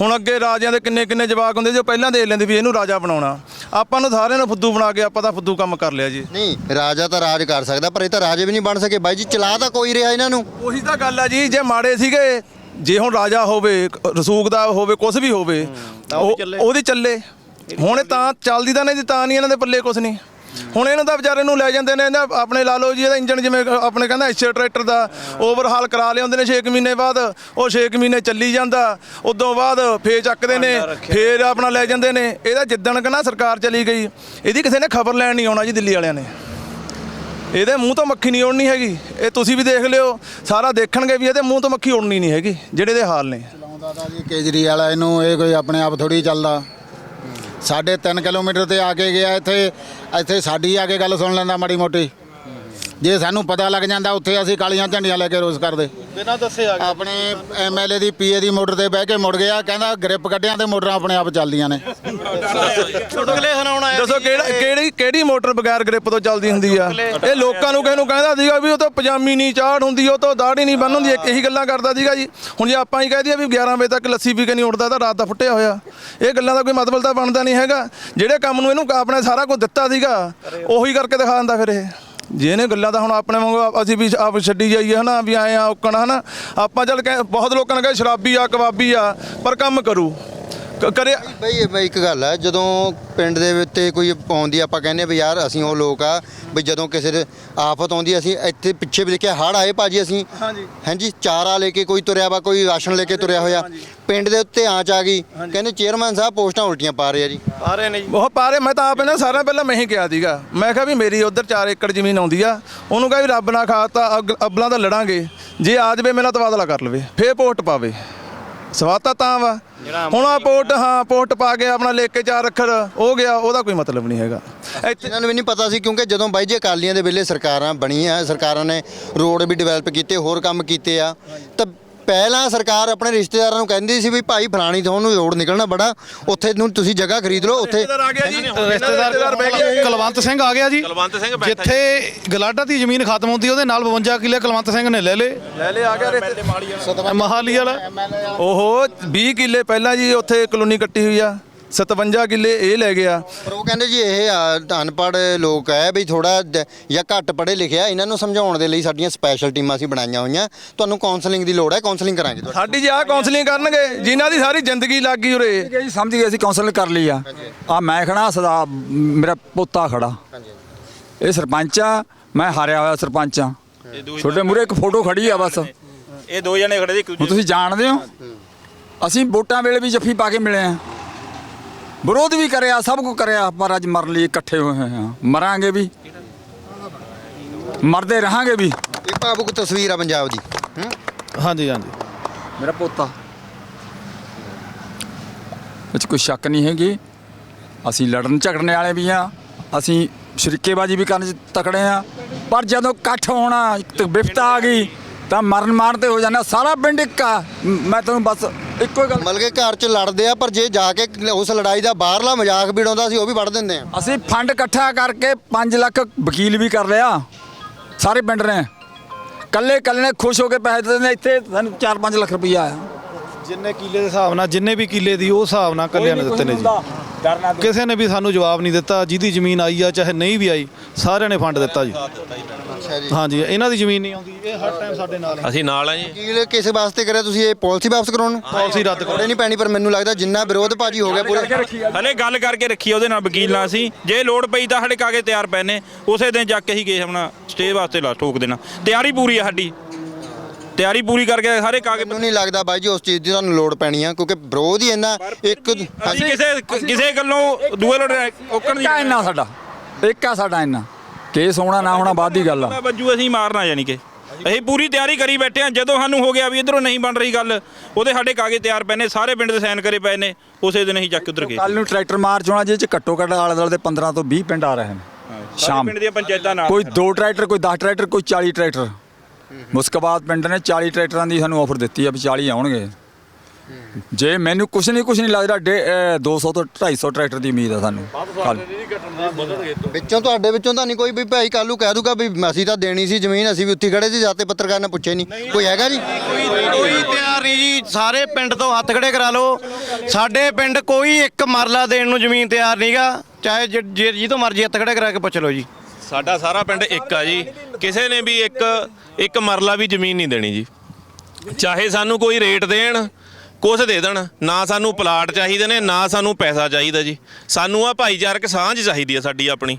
ਹੁਣ ਅੱਗੇ ਰਾਜਿਆਂ ਦੇ ਕਿੰਨੇ ਕਿੰਨੇ ਜਵਾਕ ਹੁੰਦੇ ਜੋ ਪਹਿਲਾਂ ਦੇਖ ਲੈਂਦੇ ਵੀ ਇਹਨੂੰ ਰਾਜਾ ਬਣਾਉਣਾ। ਆਪਾਂ ਨੂੰ ਸਾਰਿਆਂ ਨੂੰ ਫੁੱਦੂ ਬਣਾ ਕੇ ਆਪਾਂ ਤਾਂ ਫੁੱਦੂ ਕੰਮ ਕਰ ਲਿਆ ਜੀ। ਨਹੀਂ ਰਾਜਾ ਤਾਂ ਰਾਜ ਕਰ ਸਕਦਾ ਪਰ ਇਹ ਤਾਂ ਰਾਜੇ ਵੀ ਨਹੀਂ ਬਣ ਸਕੇ। ਬਾਈ ਜੀ ਚਲਾ ਤਾਂ ਕੋਈ ਰਿਹਾ ਇਹਨਾਂ ਨੂੰ। ਉਹੀ ਤਾਂ ਗੱਲ ਆ ਜੀ ਜੇ ਮਾੜੇ ਸੀਗੇ ਜੇ ਹੁਣ ਰਾਜਾ ਹੋਵੇ ਰਸੂਖ ਦਾ ਹੋਵੇ ਕੁਝ ਵੀ ਹੋਵੇ ਉਹ- ਉਹਦੀ ਚੱਲੇ। ਹੁਣ ਇਹ ਤਾਂ ਚੱਲਦੀ ਤਾਂ ਨਹੀਂ ਤਾਂ ਨਹੀਂ ਇਹਨਾਂ ਦੇ ਪੱਲੇ ਕੁਝ ਨਹੀਂ। ਹੁਣ ਇਹਨੂੰ ਤਾਂ ਵਿਚਾਰੇ ਨੂੰ ਲੈ ਜਾਂਦੇ ਨੇ ਇਹਦਾ ਆਪਣੇ ਲਾ ਲਓ ਜੀ ਇਹਦਾ ਇੰਜਨ ਜਿਵੇਂ ਆਪਣੇ ਕਹਿੰਦਾ ਐਸ਼ੇ ਟਰੈਕਟਰ ਦਾ ਓਵਰਹਾਲ ਕਰਾ ਲਿਆਉਂਦੇ ਨੇ 6 ਮਹੀਨੇ ਬਾਅਦ ਉਹ 6 ਮਹੀਨੇ ਚੱਲੀ ਜਾਂਦਾ। ਉਦੋਂ ਬਾਅਦ ਫੇਰ ਚੱਕਦੇ ਨੇ ਫੇਰ ਆਪਣਾ ਲੈ ਜਾਂਦੇ ਨੇ। ਇਹਦਾ ਜਿੱਦਣ ਕਨਾ ਸਰਕਾਰ ਚਲੀ ਗਈ ਇਹਦੀ ਕਿਸੇ ਨੇ ਖਬਰ ਲੈਣ ਨਹੀਂ ਆਉਣਾ ਜੀ ਦਿੱਲੀ ਵਾਲਿਆਂ ਨੇ। ਇਹਦੇ ਮੂੰਹ ਤੋਂ ਮੱਖੀ ਨਹੀਂ ਉੜਨੀ ਹੈਗੀ। ਇਹ ਤੁਸੀਂ ਵੀ ਦੇਖ ਲਿਓ, ਸਾਰਾ ਦੇਖਣਗੇ ਵੀ ਇਹਦੇ ਮੂੰਹ ਤੋਂ ਮੱਖੀ ਉੜਨੀ ਨਹੀਂ ਹੈਗੀ, ਜਿਹੜੇ ਦੇ ਹਾਲ ਨੇ। ਚਲਾਉਂਦਾ ਤਾਂ ਜੀ ਕੇਜਰੀਵਾਲ, ਇਹਨੂੰ ਇਹ ਕੋਈ ਆਪਣੇ ਆਪ ਥੋੜੀ ਚੱਲਦਾ। ਸਾਢੇ 3 ਕਿਲੋਮੀਟਰ ਤੇ ਆ ਕੇ ਗਿਆ ਇੱਥੇ ਇੱਥੇ ਸਾਡੀ ਆ ਕੇ ਗੱਲ ਸੁਣ ਲੈਂਦਾ ਮਾੜੀ ਮੋਟੀ। ਜੇ ਸਾਨੂੰ ਪਤਾ ਲੱਗ ਜਾਂਦਾ ਉੱਥੇ ਅਸੀਂ ਕਾਲੀਆਂ ਝੰਡੀਆਂ ਲੈ ਕੇ ਰੋਸ ਕਰਦੇ। ਬਿਨਾਂ ਦੱਸੇ ਆ ਆਪਣੇ ਐਮਐਲਏ ਦੀ ਪੀਏ ਦੀ ਮੋਟਰ ਤੇ ਬਹਿ ਕੇ ਮੁੜ ਗਿਆ ਕਹਿੰਦਾ ਗ੍ਰਿਪ ਕੱਢਿਆ ਤੇ ਮੋਟਰਾਂ ਆਪਣੇ ਆਪ ਚੱਲਦੀਆਂ ਨੇ। ਚੁਟਕਲੇ ਸੁਣਾਉਣਾ ਦੱਸੋ ਕਿਹੜਾ ਕਿਹੜੀ ਕਿਹੜੀ ਮੋਟਰ ਬਗੈਰ ਗ੍ਰਿਪ ਤੋਂ ਚੱਲਦੀ ਹੁੰਦੀ ਆ? ਇਹ ਲੋਕਾਂ ਨੂੰ ਕਿਸੇ ਨੂੰ ਕਹਿੰਦਾ ਸੀਗਾ ਵੀ ਉਹ ਤਾਂ ਪਜਾਮੀ ਨਹੀਂ ਚਾੜ ਹੁੰਦੀ ਉਹ ਤੋਂ ਦਾੜੀ ਨਹੀਂ ਬੰਨ ਹੁੰਦੀ ਇਹੀ ਗੱਲਾਂ ਕਰਦਾ ਸੀਗਾ ਜੀ। ਹੁਣ ਜੇ ਆਪਾਂ ਹੀ ਕਹਿ ਦਈਏ ਵੀ 11 ਵਜੇ ਤੱਕ ਲੱਸੀ ਪੀ ਕੇ ਨਹੀਂ ਉੱਠਦਾ ਤਾਂ ਰਾਤ ਦਾ ਫੁੱਟਿਆ ਹੋਇਆ। ਇਹ ਗੱਲਾਂ ਦਾ ਕੋਈ ਮਤਲਬ ਤਾਂ ਬਣਦਾ ਨਹੀਂ ਹੈਗਾ। ਜਿਹੜੇ ਕੰਮ ਨੂੰ ਇਹਨੂੰ ਆਪਣੇ ਸਾਰਾ ਕੁਝ ਦਿੱਤਾ ਸੀਗਾ ਉਹੀ ਕਰਕੇ ਦਿਖਾ ਦਿੰਦਾ ਫਿਰ ਇਹ। ਜਿਹਨੇ ਗੱਲਾਂ ਤਾਂ ਹੁਣ ਆਪਣੇ ਵਾਂਗੂ ਅਸੀਂ ਵੀ ਆਪ ਛੱਡੀ ਜਾਈਏ ਹਨਾ, ਵੀ ਆਏ ਆ ਔਕਣ ਹਨਾ। ਆਪਾਂ ਚੱਲ ਕਹਿ ਬਹੁਤ ਲੋਕਾਂ ਨੇ ਕਹੇ ਸ਼ਰਾਬੀ ਆ, ਕਬਾਬੀ ਆ, ਪਰ ਕੰਮ ਕਰੂ। ਕ- ਕਰਿਆ ਬਈ ਇਹ ਬਈ ਇੱਕ ਗੱਲ ਹੈ ਜਦੋਂ ਪਿੰਡ ਦੇ ਉੱਤੇ ਕੋਈ ਆਉਂਦੀ ਆਪਾਂ ਕਹਿੰਦੇ ਆ ਵੀ ਯਾਰ ਅਸੀਂ ਉਹ ਲੋਕ ਆ ਵੀ ਜਦੋਂ ਕਿਸੇ ਦੇ ਆਫਤ ਆਉਂਦੀ ਆ, ਅਸੀਂ ਇੱਥੇ ਪਿੱਛੇ ਵੀ ਦੇਖਿਆ ਹੜ ਆਏ ਭਾਜੀ ਅਸੀਂ। ਹਾਂਜੀ। ਹਾਂਜੀ ਚਾਰਾ ਲੈ ਕੇ ਕੋਈ ਤੁਰਿਆ ਵਾ ਕੋਈ ਰਾਸ਼ਨ ਲੈ ਕੇ ਤੁਰਿਆ ਹੋਇਆ। ਪਿੰਡ ਦੇ ਉੱਤੇ ਆਂਚ ਆ ਗਈ। ਕਹਿੰਦੇ ਚੇਅਰਮੈਨ ਸਾਹਿਬ ਪੋਸਟਾਂ ਉਲਟੀਆਂ ਪਾ ਰਹੇ ਆ ਜੀ। ਆ ਰਹੇ ਨੇ ਜੀ। ਉਹ ਪਾਰੇ ਮੈਂ ਤਾਂ ਆਪ ਇਹਨਾਂ ਸਾਰਿਆਂ ਪਹਿਲਾਂ ਮੈਂ ਹੀ ਕਿਹਾ ਸੀਗਾ। ਮੈਂ ਕਿਹਾ ਵੀ ਮੇਰੀ ਉਧਰ 4 ਏਕੜ ਜ਼ਮੀਨ ਆਉਂਦੀ ਆ ਉਹਨੂੰ ਕਹਾਂ ਵੀ ਰੱਬ ਨਾ ਖਾਤਾ ਅਗ- ਅੱਬਲਾਂ ਤਾਂ ਲੜਾਂਗੇ। ਜੇ ਆ ਜਾਵੇ ਮੇਰਾ ਤਬਾਦਲਾ ਕਰ ਲਵੇ ਫੇਰ ਪੋਸਟ ਪਾਵੇ। ਸਵਾਤਾ ਤਾਂ ਵਾ। ਹੁਣ ਆ ਪੋਰਟ, ਹਾਂ, ਪੋਰਟ ਪਾ ਕੇ ਆਪਣਾ ਲਿਖ ਕੇ ਚਾਰ ਅੱਖਰ ਹੋ ਗਿਆ, ਉਹਦਾ ਕੋਈ ਮਤਲਬ ਨਹੀਂ ਹੈਗਾ। ਇੱਥੇ ਇਹਨਾਂ ਨੂੰ ਵੀ ਨਹੀਂ ਪਤਾ ਸੀ, ਕਿਉਂਕਿ ਜਦੋਂ ਬਾਈ ਜੀ ਅਕਾਲੀਆਂ ਦੇ ਵੇਲੇ ਸਰਕਾਰਾਂ ਬਣੀਆਂ, ਸਰਕਾਰਾਂ ਨੇ ਰੋਡ ਵੀ ਡਿਵੈਲਪ ਕੀਤੇ, ਹੋਰ ਕੰਮ ਕੀਤੇ ਆ, ਤਾਂ ਪਹਿਲਾਂ ਸਰਕਾਰ ਆਪਣੇ ਰਿਸ਼ਤੇਦਾਰਾਂ ਨੂੰ ਕਹਿੰਦੀ ਸੀ ਵੀ ਭਾਈ ਫਲਾਣੀ ਤੋਂ ਉਹਨੂੰ ਰੋਡ ਨਿਕਲਣਾ ਬੜਾ ਉੱਥੇ ਨੂੰ ਤੁਸੀਂ ਜਗ੍ਹਾ ਖਰੀਦ ਲਓ ਉੱਥੇ ਰਿਸ਼ਤੇਦਾਰ ਆ ਗਿਆ ਜੀ। ਰਿਸ਼ਤੇਦਾਰ ਬਹਿ ਗਿਆ। ਕੁਲਵੰਤ ਸਿੰਘ ਆ ਗਿਆ ਜੀ। ਕੁਲਵੰਤ ਸਿੰਘ ਬੈਠਾ ਜਿੱਥੇ ਗਲਾਡਾ ਦੀ ਜ਼ਮੀਨ ਖਤਮ ਹੁੰਦੀ ਉਹਦੇ ਨਾਲ 52 ਕਿੱਲੇ ਕੁਲਵੰਤ ਸਿੰਘ ਨੇ ਲੈ ਲਏ। ਲੈ ਲੈ ਆ ਗਿਆ ਰਿਸ਼ਤੇ ਮਹਾਲੀ ਵਾਲਾ। ਓਹੋ 20 ਕਿੱਲੇ ਪਹਿਲਾਂ ਜੀ ਉੱਥੇ ਕਲੋਨੀ ਕੱਟੀ ਹੋਈ ਆ। 57 ਕਿੱਲੇ ਇਹ ਲੈ ਗਿਆ। ਪਰ ਉਹ ਕਹਿੰਦੇ ਜੀ ਇਹ ਆ, ਅਨਪੜ੍ਹ ਲੋਕ ਹੈ ਵੀ ਥੋੜਾ ਜਾਂ ਘੱਟ ਪੜ੍ਹੇ ਲਿਖਿਆ ਇਹਨਾਂ ਨੂੰ ਸਮਝਾਉਣ ਦੇ ਲਈ ਸਾਡੀਆਂ ਸਪੈਸ਼ਲ ਟੀਮਾਂ ਅਸੀਂ ਬਣਾਈਆਂ ਹੋਈਆਂ। ਤੁਹਾਨੂੰ ਕਾਉਂਸਲਿੰਗ ਦੀ ਲੋੜ ਹੈ ਕਾਉਂਸਲਿੰਗ ਕਰਾਂਗੇ ਤੁਹਾਡੀ ਸਾਡੀ ਜੀ ਆਹ ਕਾਉਂਸਲਿੰਗ ਕਰਨਗੇ ਜਿਨ੍ਹਾਂ ਦੀ ਸਾਰੀ ਜ਼ਿੰਦਗੀ ਲੱਗ ਗਈ ਉਰੇ। ਠੀਕ ਹੈ ਜੀ ਸਮਝ ਗਏ ਅਸੀਂ ਕਾਉਂਸਲ ਕਰ ਲਈ ਆ। ਆ ਮੈਂ ਖੜਾ ਸਦਾ ਮੇਰਾ ਪੋਤਾ ਖੜਾ। ਇਹ ਸਰਪੰਚ ਆ ਮੈਂ ਹਾਰਿਆ ਹੋਇਆ ਸਰਪੰਚ ਆ। ਤੁਹਾਡੇ ਮੂਰੇ ਇੱਕ ਫੋਟੋ ਖੜੀ ਆ ਬਸ। ਹੁਣ ਇਹ ਦੋ ਜਣੇ ਖੜੇ ਸੀ ਇੱਕ ਦੂਜੇ ਤੁਸੀਂ ਜਾਣਦੇ ਹੋ? ਅਸੀਂ ਵੋਟਾਂ ਵੇਲੇ ਵੀ ਜੱਫੀ ਪਾ ਕੇ ਮਿਲੇ ਆ। ਵਿਰੋਧ ਵੀ ਕਰਿਆ ਸਭ ਕੁਝ ਕਰਿਆ ਪਰ ਅੱਜ ਮਰਨ ਲਈ ਇਕੱਠੇ ਹੋਏ ਹਾਂ। ਮਰਾਂਗੇ ਵੀ। ਮਰਦੇ ਰਹਾਂਗੇ ਵੀ। ਇਹ ਭਾਵੁਕ ਤਸਵੀਰ ਆ ਪੰਜਾਬ ਦੀ। ਹੂੰ? ਹਾਂਜੀ ਹਾਂਜੀ। ਮੇਰਾ ਪੋਤਾ। ਵਿੱਚ ਕੋਈ ਸ਼ੱਕ ਨਹੀਂ ਹੈਗੀ। ਅਸੀਂ ਲੜਨ ਝਗੜਨੇ ਵਾਲੇ ਵੀ ਆ ਅਸੀਂ ਸ਼ਰੀਕੇਬਾਜੀ ਵੀ ਕਰਨ ਚ ਤਕੜੇ ਆ ਪਰ ਜਦੋਂ ਇਕੱਠ ਹੋਣਾ ਇੱਕ ਤੇ ਬਿਫਤ ਆ ਗਈ। ਤਾਂ ਮਰਨ ਮਾਰਨ ਤੇ ਹੋ ਜਾਣਾ ਸਾਰਾ ਪਿੰਡ ਇੱਕ ਆ। ਮ- ਤੁਹਾਨੂੰ ਬਸ ਇੱਕੋ ਹੀ ਗੱਲ ਮਤਲਬ ਕਿ ਘਰ 'ਚ ਲੜਦੇ ਆ ਪਰ ਜੇ ਜਾ ਕੇ ਉਸ ਲੜਾਈ ਦਾ ਬਾਹਰਲਾ ਮਜ਼ਾਕ ਵੀ ਉਡਾਉਂਦਾ ਸੀ ਉਹ ਵੀ ਵੜ ਦਿੰਦੇ ਆ। ਅਸੀਂ ਫੰਡ ਇਕੱਠਾ ਕਰਕੇ 5 ਲੱਖ ਵਕੀਲ ਵੀ ਕਰ ਲਿਆ। ਸਾਰੇ ਪਿੰਡ ਨੇ। ਕੱਲੇ ਕੱਲੇ ਨੇ ਖੁਸ਼ ਹੋ ਕੇ ਪੈਸੇ ਦੇ ਦਿੰਦੇ ਇੱਥੇ ਸਾਨੂੰ 4-5 ਲੱਖ ਰੁਪਈਆ ਆਇਆ। ਜਿੰਨੇ ਕਿੱਲੇ ਦੇ ਹਿਸਾਬ ਨਾਲ ਜਿੰਨੇ ਵੀ ਕਿੱਲੇ ਦੀ ਉਹ ਹਿਸਾਬ ਨਾਲ ਕੱਲਿਆਂ ਨੇ ਦਿੱਤੇ ਨੇ ਜੀ। ਡਰਨਾ ਕਿਸੇ ਨੇ ਵੀ ਸਾਨੂੰ ਜਵਾਬ ਨਹੀਂ ਦਿੱਤਾ ਜਿਹਦੀ ਜ਼ਮੀਨ ਆਈ ਆ ਚਾਹੇ ਨਹੀਂ ਵੀ ਆਈ ਸਾਰਿਆਂ ਨੇ ਫੰਡ ਦਿੱਤਾ ਜੀ। ਅੱਛਾ ਜੀ। ਹਾਂਜੀ ਇਹਨਾਂ ਦੀ ਜ਼ਮੀਨ ਨਹੀਂ ਆਉਂਦੀ ਇਹ ਹਰ ਟਾਈਮ ਸਾਡੇ ਨਾਲ ਅਸੀਂ ਨਾਲ ਆ ਜੀ। ਵਕੀਲ ਕਿਸ ਵਾਸਤੇ ਕਰਿਆ ਤੁਸੀਂ ਇਹ ਪਾਲਿਸੀ ਵਾਪਸ ਕਰਾਉਣ? ਪਾਲਿਸੀ ਰੱਦ ਕਰੋ ਥੋੜੇ ਨਹੀਂ ਪੈਣੀ ਪਰ ਮੈਨੂੰ ਲੱਗਦਾ ਜਿੰਨਾ ਵਿਰੋਧ ਭਾਜੀ ਹੋ ਗਿਆ ਪੂਰੇ। ਹਲੇ ਗੱਲ ਕਰਕੇ ਰੱਖੀ ਆ ਉਹਦੇ ਨਾਲ ਵਕੀਲ ਨਾਲ ਅਸੀਂ। ਜੇ ਲੋੜ ਪਈ ਤਾਂ ਸਾਡੇ ਕਾਗਜ਼ ਤਿਆਰ ਪਏ ਨੇ ਉਸੇ ਦਿਨ ਜਾ ਕੇ ਹੀ ਗਏ ਆਪਣਾ ਸਟੇ ਵਾਸਤੇ ਲਾ ਠੋਕ ਦੇਣਾ। ਤਿਆਰੀ ਪੂਰੀ ਆ ਸਾਡੀ। ਤਿਆਰੀ ਪੂਰੀ ਕਰਕੇ ਸਾਰੇ ਕਾਗਜ਼ ਮੈਨੂੰ ਨਹੀਂ ਲੱਗਦਾ ਬਾਈ ਜੀ ਉਸ ਚੀਜ਼ ਦੀ ਤੁਹਾਨੂੰ ਲੋੜ ਪੈਣੀ ਆ ਕਿਉਂਕਿ ਵਿਰੋਧ ਹੀ ਇੰਨਾ ਇੱਕ ਅਸੀਂ ਕਿਸੇ ਕਿਸੇ ਗੱਲੋਂ ਦੂਏ ਲੋੜ ਇੱਕ ਆ ਇੰਨਾ ਸਾਡਾ। ਇੱਕ ਆ ਸਾਡਾ ਇੰਨਾ। ਕੇਸ ਹੋਣਾ ਨਾ ਹੋਣਾ ਬਾਅਦ ਦੀ ਗੱਲ ਆ। ਬੱਜੂ ਅਸੀਂ ਮਾਰਨਾ ਯਾਨੀ ਕਿ। ਅਸੀਂ ਪੂਰੀ ਤਿਆਰੀ ਕਰੀ ਬੈਠੇ ਆ ਜਦੋਂ ਸਾਨੂੰ ਹੋ ਗਿਆ ਵੀ ਇਧਰੋਂ ਨਹੀਂ ਬਣ ਰਹੀ ਗੱਲ ਉਹਦੇ ਸਾਡੇ ਕਾਗਜ਼ ਤਿਆਰ ਪਏ ਨੇ ਸਾਰੇ ਪਿੰਡ ਦੇ ਸਾਈਨ ਕਰੇ ਪਏ ਨੇ ਉਸੇ ਦਿਨ ਅਸੀਂ ਚੱਕ ਉਧਰ ਗਏ। ਕੱਲ ਨੂੰ ਟਰੈਕਟਰ ਮਾਰਚ ਹੋਣਾ ਜਿਹਦੇ ਚ ਘੱਟੋ ਘੱਟ ਆਲੇ ਦੁਆਲੇ ਦੇ 15 ਤੋਂ 20 ਪਿੰਡ ਆ ਰਹੇ ਨੇ। ਸ਼ਾਮ ਪਿੰਡ ਦੀਆਂ ਪੰਚਾਇਤਾਂ ਨਾਲ ਕੋਈ 2 ਟਰੈਕਟਰ ਕੋਈ 10 ਟਰੈਕਟਰ ਕੋਈ 40 ਟਰੈਕਟਰ। ਮੁਸਕਾਬਾਦ ਪਿੰਡ ਨੇ 40 ਟਰੈਕਟਰਾਂ ਦੀ ਸਾਨੂੰ ਆਫਰ ਦਿੱਤੀ ਆ ਵੀ 40 ਆਉਣਗੇ। ਜੇ ਮੈਨੂੰ ਕੁਛ ਨਹੀਂ ਕੁਛ ਨਹੀਂ ਲੱਗਦਾ ਡੇ- ਅਹ 200 ਤੋਂ 250 ਟਰੈਕਟਰ ਦੀ ਉਮੀਦ ਆ ਸਾਨੂੰ। ਕੱਲ ਵਿੱਚੋਂ ਤੁਹਾਡੇ ਵਿੱਚੋਂ ਤਾਂ ਨਹੀਂ ਕੋਈ ਵੀ ਭਾਈ ਕੱਲੂ ਕਹਿ ਦੂਗਾ ਵੀ ਅਸੀਂ ਤਾਂ ਦੇਣੀ ਸੀ ਜ਼ਮੀਨ ਅਸੀਂ ਵੀ ਉੱਥੇ ਖੜੇ ਸੀ ਜਾਤੇ ਪੱਤਰਕਾਰ ਨੇ ਪੁੱਛੇ ਨਹੀਂ। ਕੋਈ ਹੈਗਾ ਜੀ? ਕੋਈ ਤਿਆਰ ਨਹੀਂ ਜੀ। ਸਾਰੇ ਪਿੰਡ ਤੋਂ ਹੱਥ ਖੜੇ ਕਰਾ ਲਓ। ਸਾਡੇ ਪਿੰਡ ਕੋਈ ਇੱਕ ਮਰਲਾ ਦੇਣ ਨੂੰ ਜ਼ਮੀਨ ਤਿਆਰ ਨਹੀਂਗਾ ਚਾਹੇ ਜਿ- ਜਿ ਜਿਹ ਤੋਂ ਮਰਜ਼ੀ ਹੱਥ ਖੜੇ ਕਰਾ ਕੇ ਪੁੱਛ ਲਓ ਜੀ। ਸਾਡਾ ਸਾਰਾ ਪਿੰਡ ਇੱਕ ਆ ਜੀ। ਕਿਸੇ ਨੇ ਵੀ ਇੱਕ ਇੱਕ ਮਰਲਾ ਵੀ ਜ਼ਮੀਨ ਨਹੀਂ ਦੇਣੀ ਜੀ। ਚਾਹੇ ਸਾਨੂੰ ਕੋਈ ਰੇਟ ਦੇਣ, ਕੁਛ ਦੇ ਦੇਣ, ਨਾ ਸਾਨੂੰ ਪਲਾਟ ਚਾਹੀਦੇ ਨੇ, ਨਾ ਸਾਨੂੰ ਪੈਸਾ ਚਾਹੀਦਾ ਜੀ। ਸਾਨੂੰ ਆ ਭਾਈਚਾਰਕ ਸਾਂਝ ਚਾਹੀਦੀ ਆ ਸਾਡੀ ਆਪਣੀ।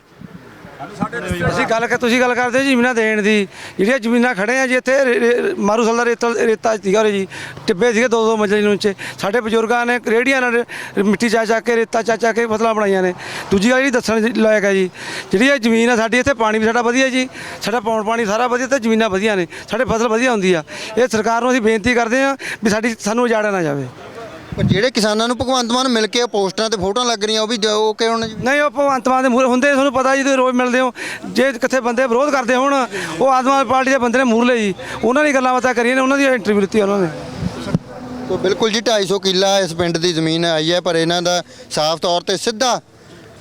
ਅਸੀਂ ਗੱਲ ਕਰ, ਤੁਸੀਂ ਗੱਲ ਕਰਦੇ ਜੀ ਜ਼ਮੀਨਾਂ ਦੇਣ ਦੀ। ਜਿਹੜੀਆਂ ਜ਼ਮੀਨਾਂ ਖੜੇ ਆ ਜੀ, ਇੱਥੇ ਰੇ- ਰੇ- ਮਾਰੂਸਲ ਦਾ ਰੇਤਾ ਰੇਤਾ ਸੀਗਾ ਉਰੇ ਜੀ। ਟਿੱਬੇ ਸੀਗੇ ਦੋ ਦੋ ਮੰਜ਼ਲੀ ਨੂੰ ਉੱਚੇ। ਸਾਡੇ ਬਜ਼ੁਰਗਾਂ ਨੇ ਰੇੜੀਆਂ ਨਾਲ ਮਿੱਟੀ ਚਾ ਚਾ ਕੇ, ਰੇਤਾ ਚਾ ਚਾ ਕੇ ਫਸਲਾਂ ਬਣਾਈਆਂ ਨੇ। ਦੂਜੀ ਗੱਲ ਜਿਹੜੀ ਦੱਸਣ ਦੀ ਲਾਇਕ ਹੈ ਜੀ, ਜਿਹੜੀ ਇਹ ਜ਼ਮੀਨ ਆ ਸਾਡੀ, ਇੱਥੇ ਪਾਣੀ ਵੀ ਸਾਡਾ ਵਧੀਆ ਜੀ। ਸਾਡਾ ਪੌਣ ਪਾਣੀ ਸਾਰਾ ਵਧੀਆ ਤੇ ਜ਼ਮੀਨਾਂ ਵਧੀਆ ਨੇ। ਸਾਡੇ ਫਸਲ ਵਧੀਆ ਹੁੰਦੀ ਆ। ਇਹ ਸਰਕਾਰ ਨੂੰ ਅਸੀਂ ਬੇਨਤੀ ਕਰਦੇ ਆ ਵੀ ਸਾਡੀ, ਸਾਨੂੰ ਉਜਾੜਿਆ ਨਾ ਜਾਵੇ। ਪਰ ਜਿਹੜੇ ਕਿਸਾਨਾਂ ਨੂੰ ਭਗਵੰਤ ਮਾਨ ਮਿਲ ਕੇ ਪੋਸਟਰਾਂ ਤੇ ਫੋਟੋਆਂ ਲੱਗ ਰਹੀਆਂ ਉਹ ਵੀ ਉਹ ਕਿ ਹੁਣ ਨਹੀਂ ਉਹ ਭਗਵੰਤ ਮਾਨ ਦੇ ਮੂਹਰੇ ਹੁੰਦੇ ਤੁਹਾਨੂੰ ਪਤਾ ਜੀ ਤੁਸੀਂ ਰੋਜ਼ ਮਿਲਦੇ ਹੋ। ਜੇ ਕਿੱਥੇ ਬੰਦੇ ਵਿਰੋਧ ਕਰਦੇ ਹੋਣ ਉਹ ਆਦਮ ਆਦਮੀ ਪਾਰਟੀ ਦੇ ਬੰਦੇ ਨੇ ਮੂਹਰਲੇ ਜੀ ਉਹਨਾਂ ਦੀ ਗੱਲਾਂ ਬਾਤਾਂ ਕਰੀਆਂ ਨੇ ਉਹਨਾਂ ਦੀ ਇੰਟਰਵਿਊ ਦਿੱਤੀ ਉਹਨਾਂ ਨੇ। ਤੋ ਬਿਲਕੁਲ ਜੀ 250 ਕਿੱਲਾ ਇਸ ਪਿੰਡ ਦੀ ਜ਼ਮੀਨ ਆਈ ਹੈ ਪਰ ਇਹਨਾਂ ਦਾ ਸਾਫ਼ ਤੌਰ ਤੇ ਸਿੱਧਾ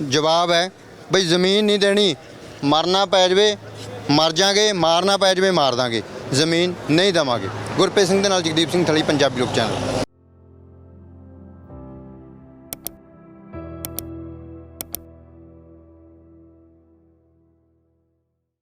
ਜਵਾਬ ਹੈ ਬਈ ਜ਼ਮੀਨ ਨਹੀਂ ਦੇਣੀ ਮਰਨਾ ਪੈ ਜਵੇ ਮਰ ਜਾਾਂਗੇ ਮਾਰਨਾ ਪੈ ਜਵੇ ਮਾਰ ਦਾਂਗੇ। ਜ਼ਮੀਨ ਨਹੀਂ ਦਵਾਂਗੇ। ਗੁਰਪ੍ਰੀਤ ਸਿੰਘ ਦੇ ਨਾਲ ਜਗਦੀਪ ਸਿੰਘ ਥਲੀ ਪੰਜਾਬੀ ਲੋਕ ਚੈਨਲ।